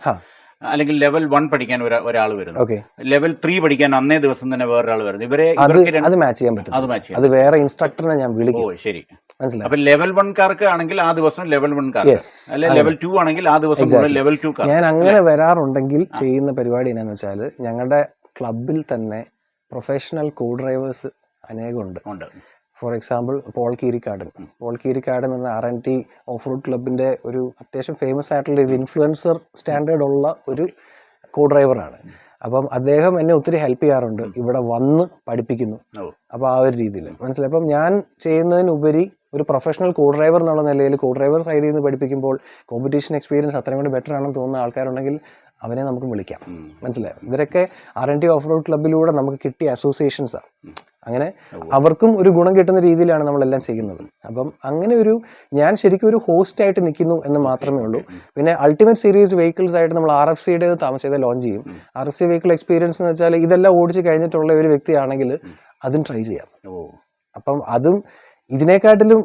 അല്ലെങ്കിൽ ലെവൽ വൺ പഠിക്കാൻ ഒരാൾ വരുന്നു. ലെവൽ ത്രീ പഠിക്കാൻ അന്നേ ദിവസം തന്നെ വേറൊരാൾ വരുന്നു. ഇവരെ അത് മാച്ച് ചെയ്യാൻ പറ്റും അത് മാച്ച് ചെയ്യാം അത് വേറെ ഇൻസ്ട്രക്ടറിനെ ഞാൻ ഓ വിളിക്കും ശരി. മനസ്സിലായി? അപ്പൊ ലെവൽ വൺ കാർക്ക് ആണെങ്കിൽ ആ ദിവസം ലെവൽ വൺ കാർക്ക്. അല്ലെ ലെവൽ ടു ആണെങ്കിൽ ആ ദിവസം ലെവൽ ടു ഞാൻ അങ്ങനെ വരാറുണ്ടെങ്കിൽ ചെയ്യുന്ന പരിപാടി എന്നാന്ന് വെച്ചാൽ ഞങ്ങളുടെ ക്ലബിൽ തന്നെ പ്രൊഫഷണൽ കോ ഡ്രൈവേഴ്സ് അനേകമുണ്ട് ഉണ്ട്. For example Paul Keerikkadan. Paul Keerikkadan എന്ന R N T off road ക്ലബിന്റെ ഒരു അത്യാവശ്യം ഫേമസ് ആയിട്ടുള്ള ഒരു ഇൻഫ്ലുവൻസർ സ്റ്റാൻഡേർഡ് ഉള്ള ഒരു കോ ഡ്രൈവറാണ് അപ്പം അദ്ദേഹം എന്നെ ഒത്തിരി ഹെൽപ്പ് ചെയ്യാറുണ്ട്. ഇവിടെ വന്ന് പഠിപ്പിക്കുന്നു. അപ്പോൾ ആ ഒരു രീതിയിൽ. മനസ്സിലായി? അപ്പം ഞാൻ ചെയ്യുന്നതിനുപരി ഒരു പ്രൊഫഷണൽ കോ ഡ്രൈവർ എന്നുള്ള നിലയിൽ കോ ഡ്രൈവർ സൈഡിൽ നിന്ന് പഠിപ്പിക്കുമ്പോൾ കോമ്പറ്റീഷൻ എക്സ്പീരിയൻസ് അത്രയും കൂടി ബെറ്റർ ആണെന്ന് തോന്നുന്ന ആൾക്കാരുണ്ടെങ്കിൽ അവനെ നമുക്ക് വിളിക്കാം. മനസ്സിലായോ? ഇവരൊക്കെ R N T off road ക്ലബിലൂടെ നമുക്ക് കിട്ടിയ അസോസിയേഷൻസാണ് അങ്ങനെ അവർക്കും ഒരു ഗുണം കിട്ടുന്ന രീതിയിലാണ് നമ്മളെല്ലാം ചെയ്യുന്നത്. അപ്പം അങ്ങനെ ഒരു ഞാൻ ശരിക്കും ഒരു ഹോസ്റ്റ് ആയിട്ട് നിൽക്കുന്നു എന്ന് മാത്രമേ ഉള്ളൂ. പിന്നെ അൾട്ടിമേറ്റ് സീരീസ് വെഹിക്കിൾസ് ആയിട്ട് നമ്മൾ ആർ എഫ് സിയുടെ താമസിയാതെ ലോഞ്ച് ചെയ്യും. R F C vehicle experience എന്ന് വെച്ചാൽ ഇതെല്ലാം ഓടിച്ച് കഴിഞ്ഞിട്ടുള്ള ഒരു വ്യക്തിയാണെങ്കിൽ അതും ട്രൈ ചെയ്യാം. ഓ. അപ്പം അതും ഇതിനെക്കാട്ടിലും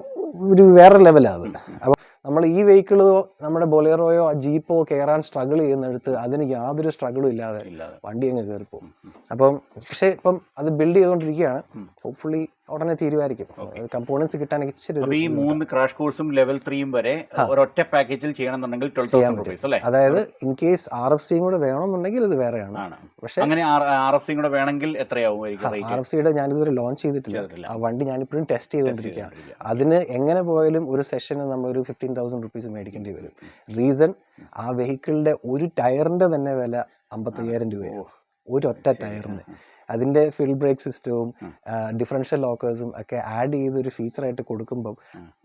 ഒരു വേറെ ലെവലാണ് അത്. നമ്മൾ ഈ വെഹിക്കിളോ നമ്മുടെ ബൊലേറോയോ ആ ജീപ്പോ കയറാൻ സ്ട്രഗിൾ ചെയ്യുന്നിടത്ത് അതിന് യാതൊരു സ്ട്രഗിളും ഇല്ലാതെ വണ്ടി അങ്ങ് കയറിപ്പോകും അപ്പം പക്ഷേ ഇപ്പം അത് ബിൽഡ് ചെയ്തുകൊണ്ടിരിക്കുകയാണ്. ഹോപ്പ്ഫുള്ളി ഉടനെ തീരുമായിരിക്കും കമ്പോണൻസ് കിട്ടാൻ ഇച്ചിരി ഈ മൂന്ന് ക്രാഷ് കോഴ്സും ലെവൽ ത്രീയും വരെ ഒറ്റ പാക്കേജിൽ ചെയ്യണമെന്നുണ്ടെങ്കിൽ റുപ്പീസ് അല്ലേ? അതായത് ഇൻ കേസ് ആർ എഫ് സിയും കൂടെ വേണമെന്നുണ്ടെങ്കിൽ ഇത് വേറെയാണ്. പക്ഷേ അങ്ങനെ ആർ എഫ് സിയും കൂടെ വേണമെങ്കിൽ റേറ്റ് ആർ എഫ് സിയുടെ ഞാനിതുവരെ ലോഞ്ച് ചെയ്തിട്ടില്ല. ആ വണ്ടി ഞാനിപ്പോഴും ടെസ്റ്റ് ചെയ്തുകൊണ്ടിരിക്കുകയാണ്. അതിന് എങ്ങനെ പോയാലും ഒരു സെഷന് നമ്മൾ ഒരു ഫിഫ്റ്റീൻ തൗസൻഡ് റുപ്പീസ് മേടിക്കേണ്ടി വരും. റീസൺ ആ വെഹിക്കിളിന്റെ ഒരു ടയറിന്റെ തന്നെ വില അമ്പത്തയ്യായിരം രൂപയാണ്. ഒരൊറ്റ ഒറ്റ ടയറിന് അതിന്റെ ഫിൽ ബ്രേക്ക് സിസ്റ്റവും ഡിഫറൻഷ്യൽ ലോക്കേഴ്സും ഒക്കെ ആഡ് ചെയ്ത് ഒരു ഫീച്ചറായിട്ട് കൊടുക്കുമ്പോൾ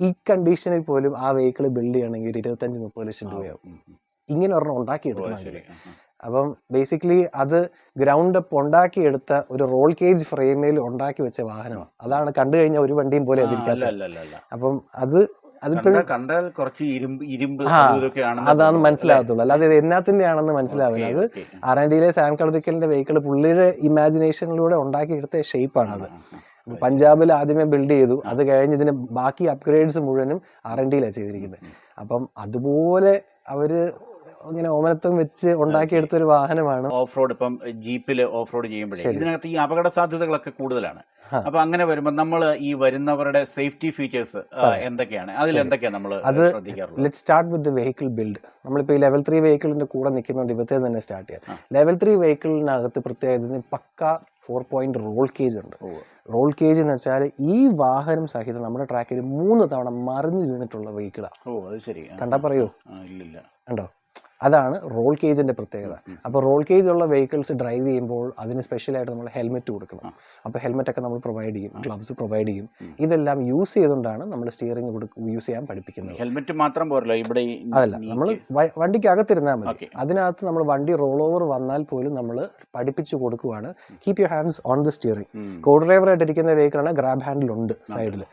ഈ കണ്ടീഷനിൽ പോലും ആ വെഹിക്കിൾ ബിൽഡ് ചെയ്യണമെങ്കിൽ ഒരു ഇരുപത്തഞ്ച് മുപ്പത് ലക്ഷം രൂപയാവും. ഇങ്ങനെ ഒരെണ്ണം ഉണ്ടാക്കിയെടുക്കണമെങ്കിൽ അപ്പം ബേസിക്കലി അത് ഗ്രൗണ്ട് അപ്പ് ഉണ്ടാക്കിയെടുത്ത ഒരു റോൾ കേജ് ഫ്രെയിമിൽ ഉണ്ടാക്കി വെച്ച വാഹനമാണ്. അതാണ് കണ്ടു കഴിഞ്ഞാൽ ഒരു വണ്ടിയും പോലെ അതിരിക്കാത്ത. അപ്പം അത് അതിപ്പോഴും കണ്ടാൽ- കുറച്ച് ഇരുമ്പ് ഇരുമ്പ് അതാണ് മനസ്സിലാകത്തുള്ളു. അല്ലാതെ ഇത് എന്നാത്തിന്റെ ആണെന്ന് മനസ്സിലാവില്ല. അത് ഓക്കേ, ഓക്കേ. ആർ ആൻഡ് ഡിയിലെ സാം കളറിക്കലിന്റെ വെഹിക്കിൾ പുള്ളിയുടെ ഇമാജിനേഷനിലൂടെ ഉണ്ടാക്കിയെടുത്ത ഷേപ്പാണത് പഞ്ചാബിൽ ആദ്യമേ ബിൽഡ് ചെയ്തു. അത് കഴിഞ്ഞ് ഇതിന് ബാക്കി അപ്ഗ്രേഡ്സ് മുഴുവനും ആർ എൻ ഡിയിലാണ് ചെയ്തിരിക്കുന്നത്. അപ്പം അതുപോലെ അവർ ഇങ്ങനെ ഓമനത്വം വെച്ച് ഉണ്ടാക്കിയെടുത്ത ഒരു വാഹനമാണ്. ഓഫ് റോഡ് ഇപ്പം ജീപ്പിൽ ഓഫ് റോഡ് ചെയ്യുമ്പോഴേ. ഇതിനകത്ത് ഈ അപകട സാധ്യതകളൊക്കെ കൂടുതലാണ്. അപ്പൊ അങ്ങനെ വരുമ്പോൾ നമ്മൾ ഈ വരുന്നവരുടെ സേഫ്റ്റി ഫീച്ചേഴ്സ് എന്തൊക്കെയാണ്? അതിൽ എന്തൊക്കെയാണ് നമ്മൾ അത് let start with the vehicle build നമ്മളിപ്പോൾ ഈ ലെവൽ ത്രീ വെഹിക്കിളിന്റെ കൂടെ നിൽക്കുന്നുണ്ട് ഇവത്തെ തന്നെ സ്റ്റാർട്ട് ചെയ്യാം. ലെവൽ ത്രീ വെഹിക്കിളിനകത്ത് പ്രത്യേകത pucca four point roll cage ഉണ്ട്. റോൾ കേജ് എന്ന് വെച്ചാൽ ഈ വാഹനം സഹിതം നമ്മുടെ ട്രാക്കിൽ മൂന്ന് തവണ മറിഞ്ഞു വീണിട്ടുള്ള വെഹിക്കിളാണ് കണ്ടാ പറയൂ? കണ്ടോ? അതാണ് റോൾ കേജിന്റെ പ്രത്യേകത. അപ്പൊ അപ്പോൾ റോൾ കേജ് ഉള്ള വെഹിക്കിൾസ് ഡ്രൈവ് ചെയ്യുമ്പോൾ അതിന് സ്പെഷ്യലായിട്ട് നമ്മൾ ഹെൽമെറ്റ് കൊടുക്കണം. അപ്പൊ അപ്പോൾ ഹെൽമെറ്റ് ഒക്കെ നമ്മൾ പ്രൊവൈഡ് ചെയ്യും ഗ്ലൗസ് പ്രൊവൈഡ് ചെയ്യും. ഇതെല്ലാം യൂസ് ചെയ്തുകൊണ്ടാണ് നമ്മൾ സ്റ്റിയറിംഗ് യൂസ് ചെയ്യാൻ പഠിപ്പിക്കുന്നത്. ഹെൽമെറ്റ് മാത്രം പോരല്ലോ ഇവിടെ അതല്ല നമ്മൾ വണ്ടിക്ക് അകത്തിരുന്നാൽ മതി. അതിനകത്ത് നമ്മൾ വണ്ടി റോൾ ഓവർ വന്നാൽ പോലും നമ്മൾ പഠിപ്പിച്ചു കൊടുക്കുവാണ്. Keep your hands on the steering code co ഡ്രൈവറായിട്ട് ഇരിക്കുന്ന വെഹിക്കിളാണ് ഗ്രാബ് ഹാൻഡിൽ ഉണ്ട് സൈഡിൽ.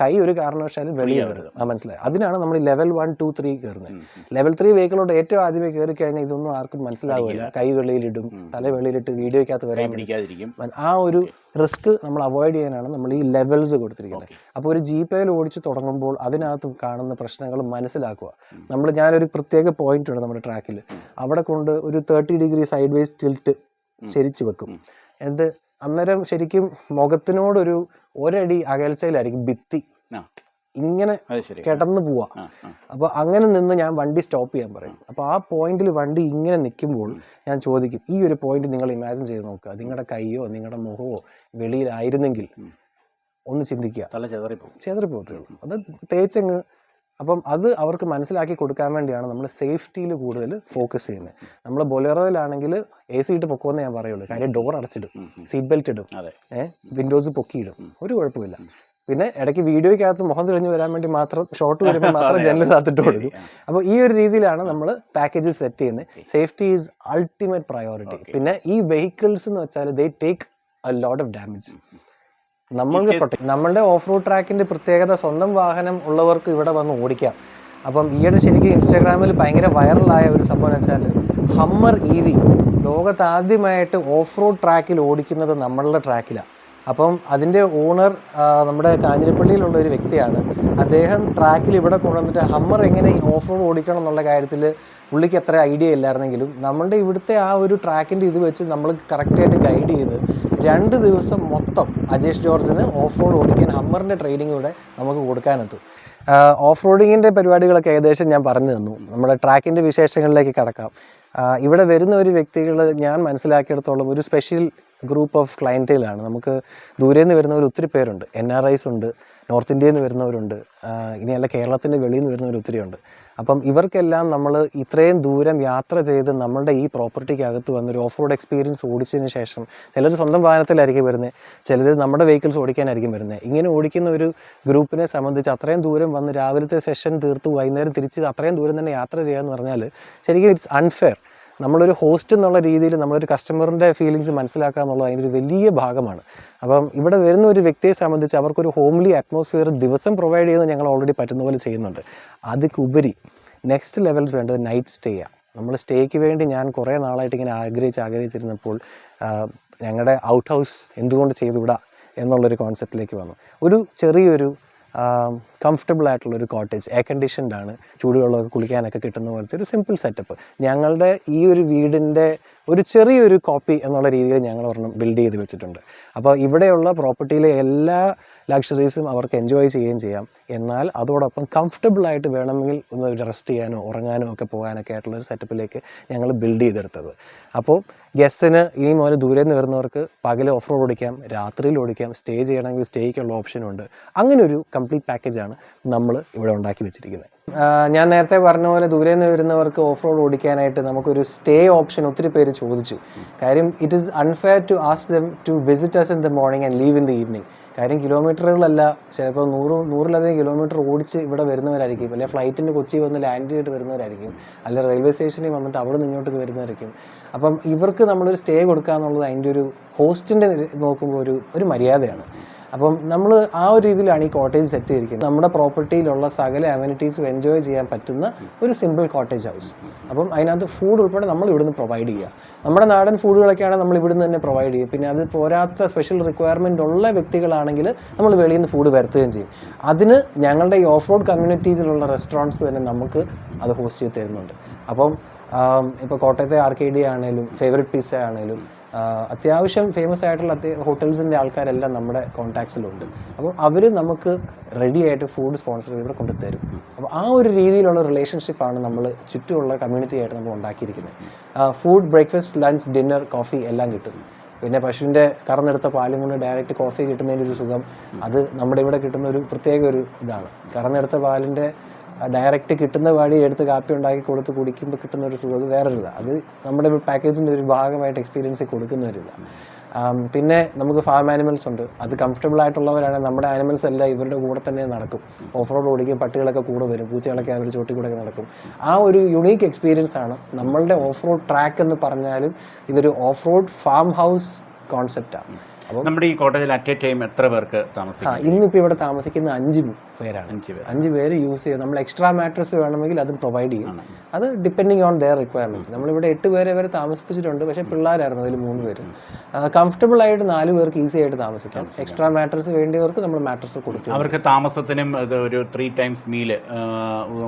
കൈ ഒരു കാരണവശാലും വെളിയിൽ. ആ മനസ്സിലായി. അതിനാണ് നമ്മൾ ലെവൽ വൺ ടു ത്രീ കയറുന്നത്. ലെവൽ ത്രീ വെഹിക്കിളോട് ഏറ്റവും ആദ്യമേ കയറി കഴിഞ്ഞാൽ ഇതൊന്നും ആർക്കും മനസ്സിലാവില്ല. കൈ വെളിയിലിടും തല വെളിയിലിട്ട് വീഡിയോയ്ക്കകത്ത് വരാൻ പിടിക്കാതിരിക്കും. ആ ഒരു റിസ്ക് നമ്മൾ അവോയ്ഡ് ചെയ്യാനാണ് നമ്മൾ ഈ ലെവൽസ് കൊടുത്തിരിക്കുന്നത്. അപ്പോൾ ഒരു ജി പേയിൽ ഓടിച്ച് തുടങ്ങുമ്പോൾ അതിനകത്ത് കാണുന്ന പ്രശ്നങ്ങൾ മനസ്സിലാക്കുക. നമ്മൾ ഞാനൊരു പ്രത്യേക പോയിന്റ് ഉണ്ട് നമ്മുടെ ട്രാക്കിൽ അവിടെ കൊണ്ട് ഒരു thirty degree side vase tilt. ശരിച്ചു വെക്കും. ഉം. അന്നേരം ശരിക്കും മുഖത്തിനോടൊരു ഒരടി അകൽച്ചയിലായിരിക്കും ഭിത്തി. ഇങ്ങനെ കിടന്നു പോവാ. അപ്പോൾ അങ്ങനെ നിന്ന് ഞാൻ വണ്ടി സ്റ്റോപ്പ് ചെയ്യാൻ പറയും. അപ്പൊ ആ പോയിന്റിൽ വണ്ടി ഇങ്ങനെ നിൽക്കുമ്പോൾ ഞാൻ ചോദിക്കും ഈ ഒരു പോയിന്റ് നിങ്ങൾ ഇമാജിൻ ചെയ്ത് നോക്കുക. നിങ്ങളുടെ കൈയോ നിങ്ങളുടെ മുഖമോ വെളിയിലായിരുന്നെങ്കിൽ ഒന്ന് ചിന്തിക്കുക. ചെതറിപ്പോ അത് തേച്ചങ്ങ് അപ്പം അത് അവർക്ക് മനസ്സിലാക്കി കൊടുക്കാൻ വേണ്ടിയാണ് നമ്മൾ സേഫ്റ്റിയിൽ കൂടുതൽ ഫോക്കസ് ചെയ്യുന്നത്. നമ്മൾ ബൊലേറോയിലാണെങ്കിൽ എ സി ഇട്ട് പൊക്കുമെന്ന് ഞാൻ പറയുള്ളൂ. കാര്യം ഡോർ അടച്ചിടും. സീറ്റ് ബെൽറ്റ് ഇടും. ഏഹ് വിൻഡോസ് പൊക്കിയിടും. ഒരു കുഴപ്പമില്ല. പിന്നെ ഇടയ്ക്ക് വീഡിയോയ്ക്കകത്ത് മുഖം തെളിഞ്ഞു വരാൻ വേണ്ടി മാത്രം ഷോർട്ട് വരുമ്പോൾ മാത്രം ജനൽ കാത്തിട്ട് കൊടുക്കും. അപ്പോൾ ഈ ഒരു രീതിയിലാണ് നമ്മൾ പാക്കേജ് സെറ്റ് ചെയ്യുന്നത്. സേഫ്റ്റി ഈസ് അൾട്ടിമേറ്റ് പ്രയോറിറ്റി പിന്നെ ഈ വെഹിക്കിൾസ് എന്ന് വെച്ചാൽ they take a lot of damage നമ്മൾക്ക് നമ്മളുടെ ഓഫ് റോഡ് ട്രാക്കിന്റെ പ്രത്യേകത സ്വന്തം വാഹനം ഉള്ളവർക്ക് ഇവിടെ വന്ന് ഓടിക്കാം. അപ്പം ഈയിടെ ശരിക്കും ഇൻസ്റ്റാഗ്രാമിൽ ഭയങ്കര വൈറലായ ഒരു സംഭവം എന്ന് വെച്ചാൽ ഹമ്മർ ഇ വി ലോകത്ത് ആദ്യമായിട്ട് ഓഫ് റോഡ് ട്രാക്കിൽ ഓടിക്കുന്നത് നമ്മളുടെ ട്രാക്കിലാണ് അപ്പം അതിന്റെ ഓണർ നമ്മുടെ കാഞ്ഞിരപ്പള്ളിയിലുള്ള ഒരു വ്യക്തിയാണ്. അദ്ദേഹം ട്രാക്കിൽ ഇവിടെ കൊണ്ടുവന്നിട്ട് ഹമ്മർ എങ്ങനെ ഓഫ് റോഡ് ഓടിക്കണം എന്നുള്ള കാര്യത്തിൽ പുള്ളിക്ക് അത്ര ഐഡിയ ഇല്ലായിരുന്നെങ്കിലും നമ്മളുടെ ഇവിടുത്തെ ആ ഒരു ട്രാക്കിന്റെ ഇത് വെച്ച് നമ്മൾ കറക്റ്റായിട്ട് ഗൈഡ് ചെയ്ത് രണ്ട് ദിവസം മൊത്തം അജേഷ് ജോർജിന് ഓഫ് റോഡ് ഓടിക്കാൻ ഹമ്മറിന്റെ ട്രെയിനിങ് ഇവിടെ നമുക്ക് കൊടുക്കാനെത്തും. ഓഫ് റോഡിങ്ങിന്റെ പരിപാടികളൊക്കെ ഏകദേശം ഞാൻ പറഞ്ഞു തന്നു. നമ്മുടെ ട്രാക്കിന്റെ വിശേഷങ്ങളിലേക്ക് കടക്കാം. ഇവിടെ വരുന്ന ഒരു വ്യക്തികൾ ഞാൻ മനസ്സിലാക്കിയിടത്തോളം ഒരു സ്പെഷ്യൽ ഗ്രൂപ്പ് ഓഫ് ക്ലയന്റേലാണ് നമുക്ക് ദൂരെ നിന്ന് വരുന്നവർ ഒത്തിരി പേരുണ്ട്. എൻ ആർ ഐസ് ഉണ്ട് നോർത്ത് ഇന്ത്യയിൽ നിന്ന് വരുന്നവരുണ്ട് ഇനിയല്ല കേരളത്തിന്റെ വെളിയിൽ നിന്ന് വരുന്നവർ ഒത്തിരി ഉണ്ട് അപ്പം ഇവർക്കെല്ലാം നമ്മൾ ഇത്രയും ദൂരം യാത്ര ചെയ്ത് നമ്മളുടെ ഈ പ്രോപ്പർട്ടിക്കകത്ത് ഒരു ഓഫ് റോഡ് എക്സ്പീരിയൻസ് ഓടിച്ചതിന് ശേഷം ചിലർ സ്വന്തം വാഹനത്തിലായിരിക്കും വരുന്നത് ചിലർ നമ്മുടെ വെഹിക്കിൾസ് ഓടിക്കാനായിരിക്കും വരുന്നത്. ഇങ്ങനെ ഓടിക്കുന്ന ഒരു ഗ്രൂപ്പിനെ സംബന്ധിച്ച് അത്രയും ദൂരം വന്ന് രാവിലത്തെ സെഷൻ തീർത്ത് വൈകുന്നേരം തിരിച്ച് അത്രയും ദൂരം തന്നെ യാത്ര ചെയ്യുക എന്ന് പറഞ്ഞാൽ ശരിക്കും ഇറ്റ്സ് അൺഫെയർ നമ്മളൊരു ഹോസ്റ്റ് എന്നുള്ള രീതിയിൽ നമ്മളൊരു കസ്റ്റമറിന്റെ ഫീലിങ്സ് മനസ്സിലാക്കുക എന്നുള്ളത് അതിന്റെ ഒരു വലിയ ഭാഗമാണ്. അപ്പം ഇവിടെ വരുന്ന ഒരു വ്യക്തിയെ സംബന്ധിച്ച് അവർക്കൊരു ഹോംലി അറ്റ്മോസ്ഫിയർ ദിവസം പ്രൊവൈഡ് ചെയ്യുന്നത് ഞങ്ങൾ ഓൾറെഡി പറ്റുന്ന പോലെ ചെയ്യുന്നുണ്ട്. അതിക്കുപരി നെക്സ്റ്റ് ലെവൽ വേണ്ടത് നൈറ്റ് സ്റ്റേ ആണ് നമ്മൾ സ്റ്റേക്ക് വേണ്ടി ഞാൻ കുറേ നാളായിട്ട് ഇങ്ങനെ ആഗ്രഹിച്ച് ആഗ്രഹിച്ചിരുന്നപ്പോൾ ഞങ്ങളുടെ ഔട്ട് ഹൗസ് എന്തുകൊണ്ട് ചെയ്തുകൂടാ എന്നുള്ളൊരു കോൺസെപ്റ്റിലേക്ക് വന്നു. ഒരു ചെറിയൊരു കംഫർട്ടബിൾ ആയിട്ടുള്ള ഒരു കോട്ടേജ് എയർ കണ്ടീഷൻഡ് ആണ്. ചൂടുവെള്ളമൊക്കെ കുളിക്കാനൊക്കെ കിട്ടുന്ന പോലത്തെ ഒരു സിമ്പിൾ സെറ്റപ്പ് ഞങ്ങളുടെ ഈ ഒരു വീടിന്റെ ഒരു ചെറിയൊരു കോപ്പി എന്നുള്ള രീതിയിൽ ഞങ്ങൾ ഒരെണ്ണം ബിൽഡ് ചെയ്ത് വെച്ചിട്ടുണ്ട്. അപ്പോൾ ഇവിടെയുള്ള പ്രോപ്പർട്ടിയിലെ എല്ലാ ലക്ഷറീസും അവർക്ക് എൻജോയ് ചെയ്യുകയും ചെയ്യാം. എന്നാൽ അതോടൊപ്പം കംഫർട്ടബിൾ ആയിട്ട് വേണമെങ്കിൽ ഒന്ന് റെസ്റ്റ് ചെയ്യാനോ ഉറങ്ങാനോ ഒക്കെ പോകാനൊക്കെ ആയിട്ടുള്ള ഒരു സെറ്റപ്പിലേക്ക് ഞങ്ങൾ ബിൽഡ് ചെയ്തെടുത്തത്. അപ്പോൾ ഗസ്റ്റിന് ഇനി മുതൽ ദൂരെ നിന്ന് വരുന്നവർക്ക് പകൽ ഓഫ് റോഡ് ഓടിക്കാം രാത്രിയിൽ ഓടിക്കാം സ്റ്റേ ചെയ്യണമെങ്കിൽ സ്റ്റേക്കുള്ള ഓപ്ഷനുണ്ട് അങ്ങനെ ഒരു കംപ്ലീറ്റ് പാക്കേജാണ് നമ്മൾ ഇവിടെ ഉണ്ടാക്കി വെച്ചിരിക്കുന്നത്. ഞാൻ നേരത്തെ പറഞ്ഞ പോലെ ദൂരെ നിന്ന് വരുന്നവർക്ക് ഓഫ് റോഡ് ഓടിക്കാനായിട്ട് നമുക്കൊരു സ്റ്റേ ഓപ്ഷൻ ഒത്തിരി പേര് ചോദിച്ചു. കാര്യം it is unfair to ask them to visit us in the morning and leave in the evening കാര്യം കിലോമീറ്ററുകളല്ല ചിലപ്പോൾ നൂറ് നൂറിലധികം കിലോമീറ്റർ ഓടിച്ച് ഇവിടെ വരുന്നവരായിരിക്കും. അല്ലെങ്കിൽ ഫ്ലൈറ്റിന് കൊച്ചി വന്ന് ലാൻഡ് ചെയ്തിട്ട് വരുന്നവരായിരിക്കും. അല്ലെ റെയിൽവേ സ്റ്റേഷനിൽ വന്നിട്ട് അവിടെ നിന്ന് ഇങ്ങോട്ട് വരുന്നവരായിരിക്കും. അപ്പം ഇവർക്ക് നമ്മളൊരു സ്റ്റേ കൊടുക്കുക എന്നുള്ളത് അതിന്റെ ഒരു ഹോസ്റ്റിന്റെ നോക്കുമ്പോൾ ഒരു ഒരു മര്യാദയാണ്. അപ്പം നമ്മൾ ആ ഒരു രീതിയിലാണ് ഈ കോട്ടേജ് സെറ്റ് ചെയ്തിരിക്കുന്നത്. നമ്മുടെ പ്രോപ്പർട്ടിയിലുള്ള സകല അമ്യൂണിറ്റീസും എൻജോയ് ചെയ്യാൻ പറ്റുന്ന ഒരു സിമ്പിൾ കോട്ടേജ് ഹൗസ് അപ്പം അതിനകത്ത് ഫുഡ് ഉൾപ്പെടെ നമ്മൾ ഇവിടുന്ന് പ്രൊവൈഡ് ചെയ്യുക. നമ്മുടെ നാടൻ ഫുഡുകളൊക്കെയാണ് നമ്മൾ ഇവിടുന്ന് തന്നെ പ്രൊവൈഡ് ചെയ്യുക. പിന്നെ അത് പോരാത്ത സ്പെഷ്യൽ റിക്വയർമെന്റ് ഉള്ള വ്യക്തികളാണെങ്കിൽ നമ്മൾ വെളിയിൽ നിന്ന് ഫുഡ് വരുത്തുകയും ചെയ്യും. അതിന് ഞങ്ങളുടെ ഈ ഓഫ് റോഡ് കമ്മ്യൂണിറ്റീസിലുള്ള റെസ്റ്റോറന്റ്സ് തന്നെ നമുക്ക് അത് ഹോസ്റ്റ് ചെയ്ത് തരുന്നുണ്ട്. അപ്പം ഇപ്പോൾ കോട്ടയത്തെ ആർ കെ ഡി ആണെങ്കിലും ഫേവററ്റ് പിസ്സ ആണെങ്കിലും അത്യാവശ്യം ഫേമസ് ആയിട്ടുള്ള ഹോട്ടൽസിന്റെ ആൾക്കാരെല്ലാം നമ്മുടെ കോൺടാക്ട്സിലുണ്ട് അപ്പോൾ അവർ നമുക്ക് റെഡി ആയിട്ട് ഫുഡ് സ്പോൺസർ ഇവിടെ കൊണ്ടുതരും. അപ്പോൾ ആ ഒരു രീതിയിലുള്ള റിലേഷൻഷിപ്പാണ് നമ്മൾ ചുറ്റുമുള്ള കമ്മ്യൂണിറ്റി ആയിട്ട് നമ്മൾ ഉണ്ടാക്കിയിരിക്കുന്നത്. Food breakfast lunch dinner coffee എല്ലാം കിട്ടും. പിന്നെ പശുവിന്റെ കറന്നെടുത്ത പാലും കൊണ്ട് ഡയറക്റ്റ് കോഫി കിട്ടുന്നതിന്റെ ഒരു സുഖം. അത് നമ്മുടെ ഇവിടെ കിട്ടുന്ന ഒരു പ്രത്യേക ഒരു ഇതാണ്. കറന്നെടുത്ത പാലിന്റെ ഡയറക്റ്റ് കിട്ടുന്ന പാടി എടുത്ത് കാപ്പി ഉണ്ടാക്കി കൊടുത്ത് കുടിക്കുമ്പോൾ കിട്ടുന്ന ഒരു സുഖം അത് വേറൊരിതാണ് അത് നമ്മുടെ പാക്കേജിന്റെ ഒരു ഭാഗമായിട്ട് എക്സ്പീരിയൻസ് കൊടുക്കുന്ന പിന്നെ നമുക്ക് ഫാം ആനിമൽസ് ഉണ്ട്. അത് കംഫർട്ടബിൾ ആയിട്ടുള്ളവരാണ് നമ്മുടെ ആനിമൽസ് എല്ലാം ഇവരുടെ കൂടെ തന്നെ നടക്കും. ഓഫ് റോഡ് ഓടിക്കും പട്ടികളൊക്കെ കൂടെ വരും പൂച്ചകളൊക്കെ അവർ ചോട്ടി കൂടെ നടക്കും. ആ ഒരു യുണീക്ക് എക്സ്പീരിയൻസ് ആണ് നമ്മളുടെ ഓഫ് റോഡ് ട്രാക്ക് എന്ന് പറഞ്ഞാലും ഇതൊരു ഓഫ് റോഡ് ഫാം ഹൗസ് കോൺസെപ്റ്റാണ് നമ്മുടെ ഈ കോട്ടേജിൽ അറ്റ് എ ടൈം എത്ര പേർക്ക് താമസിക്കും? ഇന്നിപ്പോൾ ഇവിടെ താമസിക്കുന്ന അഞ്ച് പേരാണ്. അഞ്ച് പേർ അഞ്ച് പേര് യൂസ് ചെയ്യും നമ്മൾ എക്സ്ട്രാ മാട്രസ് വേണമെങ്കിൽ അത് പ്രൊവൈഡ് ചെയ്യും. അത് ഡിപ്പെൻഡിങ് ഓൺ ദെയർ റിക്വയർമെന്റ് നമ്മളിവിടെ എട്ട് പേരെ വരെ താമസിപ്പിച്ചിട്ടുണ്ട്. പക്ഷേ പിള്ളേരായിരുന്നു അതിൽ മൂന്ന് പേര്. കംഫർട്ടബിൾ ആയിട്ട് നാല് പേർക്ക് ഈസി ആയിട്ട് താമസിക്കാം. എക്സ്ട്രാ മാട്രസ് വേണ്ടിയവർക്ക് നമ്മൾ മാട്രസ് കൊടുക്കും. അവർക്ക് താമസത്തിനും ഒരു ത്രീ ടൈംസ് മീൽ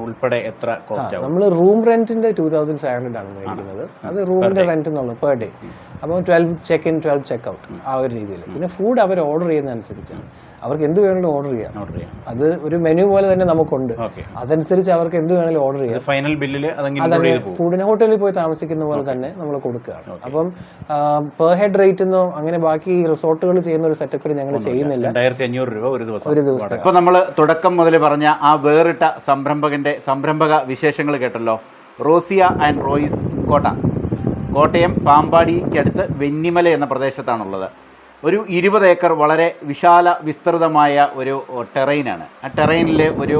ഉൾപ്പെടെ എത്ര കോസ്റ്റ് നമ്മൾ റൂം റെന്റിന്റെ ടൂ തൗസൻഡ് ഫൈവ് ഹൺഡ്രഡ് ആണ് മേടിക്കുന്നത്. അത് റൂമിന്റെ റെന്റ് എന്നുള്ളത് പെർ ഡേ അപ്പോൾ twelve check in twelve check out ആ ഒരു രീതിയിൽ. പിന്നെ ഫുഡ് അവർ ഓർഡർ ചെയ്യുന്ന അനുസരിച്ചാണ് അവർക്ക് എന്ത് വേണമെങ്കിലും ഓർഡർ ചെയ്യാം. ഓർഡർ ചെയ്യാം. അത് ഒരു മെനു പോലെ തന്നെ നമുക്കുണ്ട്. അതനുസരിച്ച് അവർക്ക് എന്ത് വേണമെങ്കിലും ഓർഡർ ചെയ്യാം. ഫൈനൽ ബില്ലിൽ അതെ ഫുഡിന് ഹോട്ടലിൽ പോയി താമസിക്കുന്ന പോലെ തന്നെ നമ്മൾ കൊടുക്കുകയാണ്. അപ്പം പെർ ഹെഡ് റേറ്റ് എന്നോ അങ്ങനെ ബാക്കി റിസോർട്ടുകൾ ചെയ്യുന്ന ഒരു സെറ്റപ്പിൽ ഞങ്ങൾ ചെയ്യുന്നില്ല. രണ്ടായിരത്തി അഞ്ഞൂറ് രൂപ ഒരു ദിവസം ഒരു ദിവസത്തെ ഇപ്പൊ നമ്മൾ തുടക്കം മുതൽ പറഞ്ഞ ആ വേറിട്ട സംരംഭകന്റെ സംരംഭക വിശേഷങ്ങൾ കേട്ടല്ലോ. റോസിയ ആൻഡ് റോയിസ് കോട്ട. കോട്ടയം പാമ്പാടിക്കടുത്ത് വെന്നിമല എന്ന പ്രദേശത്താണുള്ളത്. ഒരു ഇരുപത് ഏക്കർ വളരെ വിശാല വിസ്തൃതമായ ഒരു ടെറൈനാണ്. ആ ടെറൈനിൽ ഒരു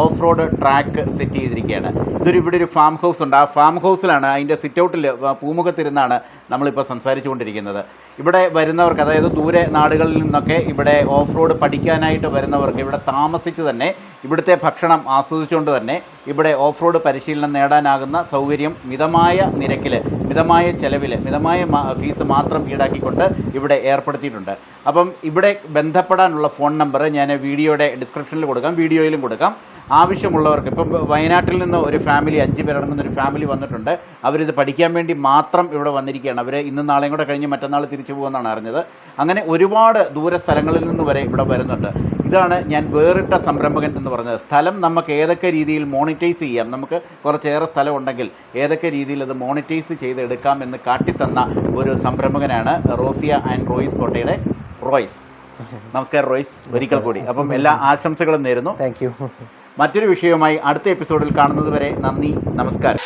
ഓഫ് റോഡ് ട്രാക്ക് സെറ്റ് ചെയ്തിരിക്കുകയാണ്. ഇതൊരു ഇവിടെ ഒരു ഫാം ഹൗസ് ഉണ്ട്. ആ ഫാം ഹൗസിലാണ് അതിന്റെ സിറ്റൗട്ടിൽ പൂമുഖത്തിരുന്നാണ് നമ്മളിപ്പോൾ സംസാരിച്ചുകൊണ്ടിരിക്കുന്നത്. ഇവിടെ വരുന്നവർക്ക് അതായത് ദൂരെ നാടുകളിൽ നിന്നൊക്കെ ഇവിടെ ഓഫ് റോഡ് പഠിക്കാനായിട്ട് വരുന്നവർക്ക് ഇവിടെ താമസിച്ച് തന്നെ ഇവിടുത്തെ ഭക്ഷണം ആസ്വദിച്ചുകൊണ്ട് തന്നെ ഇവിടെ ഓഫ് റോഡ് പരിശീലനം നേടാനാകുന്ന സൗകര്യം മിതമായ നിരക്കിൽ മിതമായ ചെലവിൽ മിതമായ ഫീസ് മാത്രം ഈടാക്കിക്കൊണ്ട് ഇവിടെ ഏർപ്പെടുത്തിയിട്ടുണ്ട്. അപ്പം ഇവിടെ ബന്ധപ്പെടാനുള്ള ഫോൺ നമ്പർ ഞാൻ വീഡിയോയുടെ ഡിസ്ക്രിപ്ഷനിൽ കൊടുക്കാം വീഡിയോയിലും കൊടുക്കാം. ആവശ്യമുള്ളവർക്ക് ഇപ്പം വയനാട്ടിൽ നിന്ന് ഒരു ഫാമിലി അഞ്ച് പേരടങ്ങുന്ന ഒരു ഫാമിലി വന്നിട്ടുണ്ട്. അവരിത് പഠിക്കാൻ വേണ്ടി മാത്രം ഇവിടെ വന്നിരിക്കുകയാണ്. അവർ ഇന്ന് നാളെയും കൂടെ കഴിഞ്ഞ് മറ്റന്നാൾ തിരിച്ചു പോകുമെന്നാണ് അറിഞ്ഞത്. അങ്ങനെ ഒരുപാട് ദൂര സ്ഥലങ്ങളിൽ നിന്ന് വരെ ഇവിടെ വരുന്നുണ്ട്. ഇതാണ് ഞാൻ വേറിട്ട സംരംഭകൻ എന്ന് പറഞ്ഞത്. സ്ഥലം നമുക്ക് ഏതൊക്കെ രീതിയിൽ മോണിറ്റൈസ് ചെയ്യാം? നമുക്ക് കുറച്ചേറെ സ്ഥലം ഉണ്ടെങ്കിൽ ഏതൊക്കെ രീതിയിൽ അത് മോണിറ്റൈസ് ചെയ്തെടുക്കാം എന്ന് കാട്ടിത്തന്ന ഒരു സംരംഭകനാണ് റോസിയ ആൻഡ് റോയിസ് കോട്ടയുടെ റോയ്സ്. നമസ്കാരം റോയ്സ്. ഒരിക്കൽ കൂടി. അപ്പം എല്ലാ ആശംസകളും നേരുന്നു. താങ്ക് യു മറ്റൊരു വിഷയവുമായി അടുത്ത എപ്പിസോഡിൽ കാണുന്നതുവരെ നന്ദി നമസ്കാരം.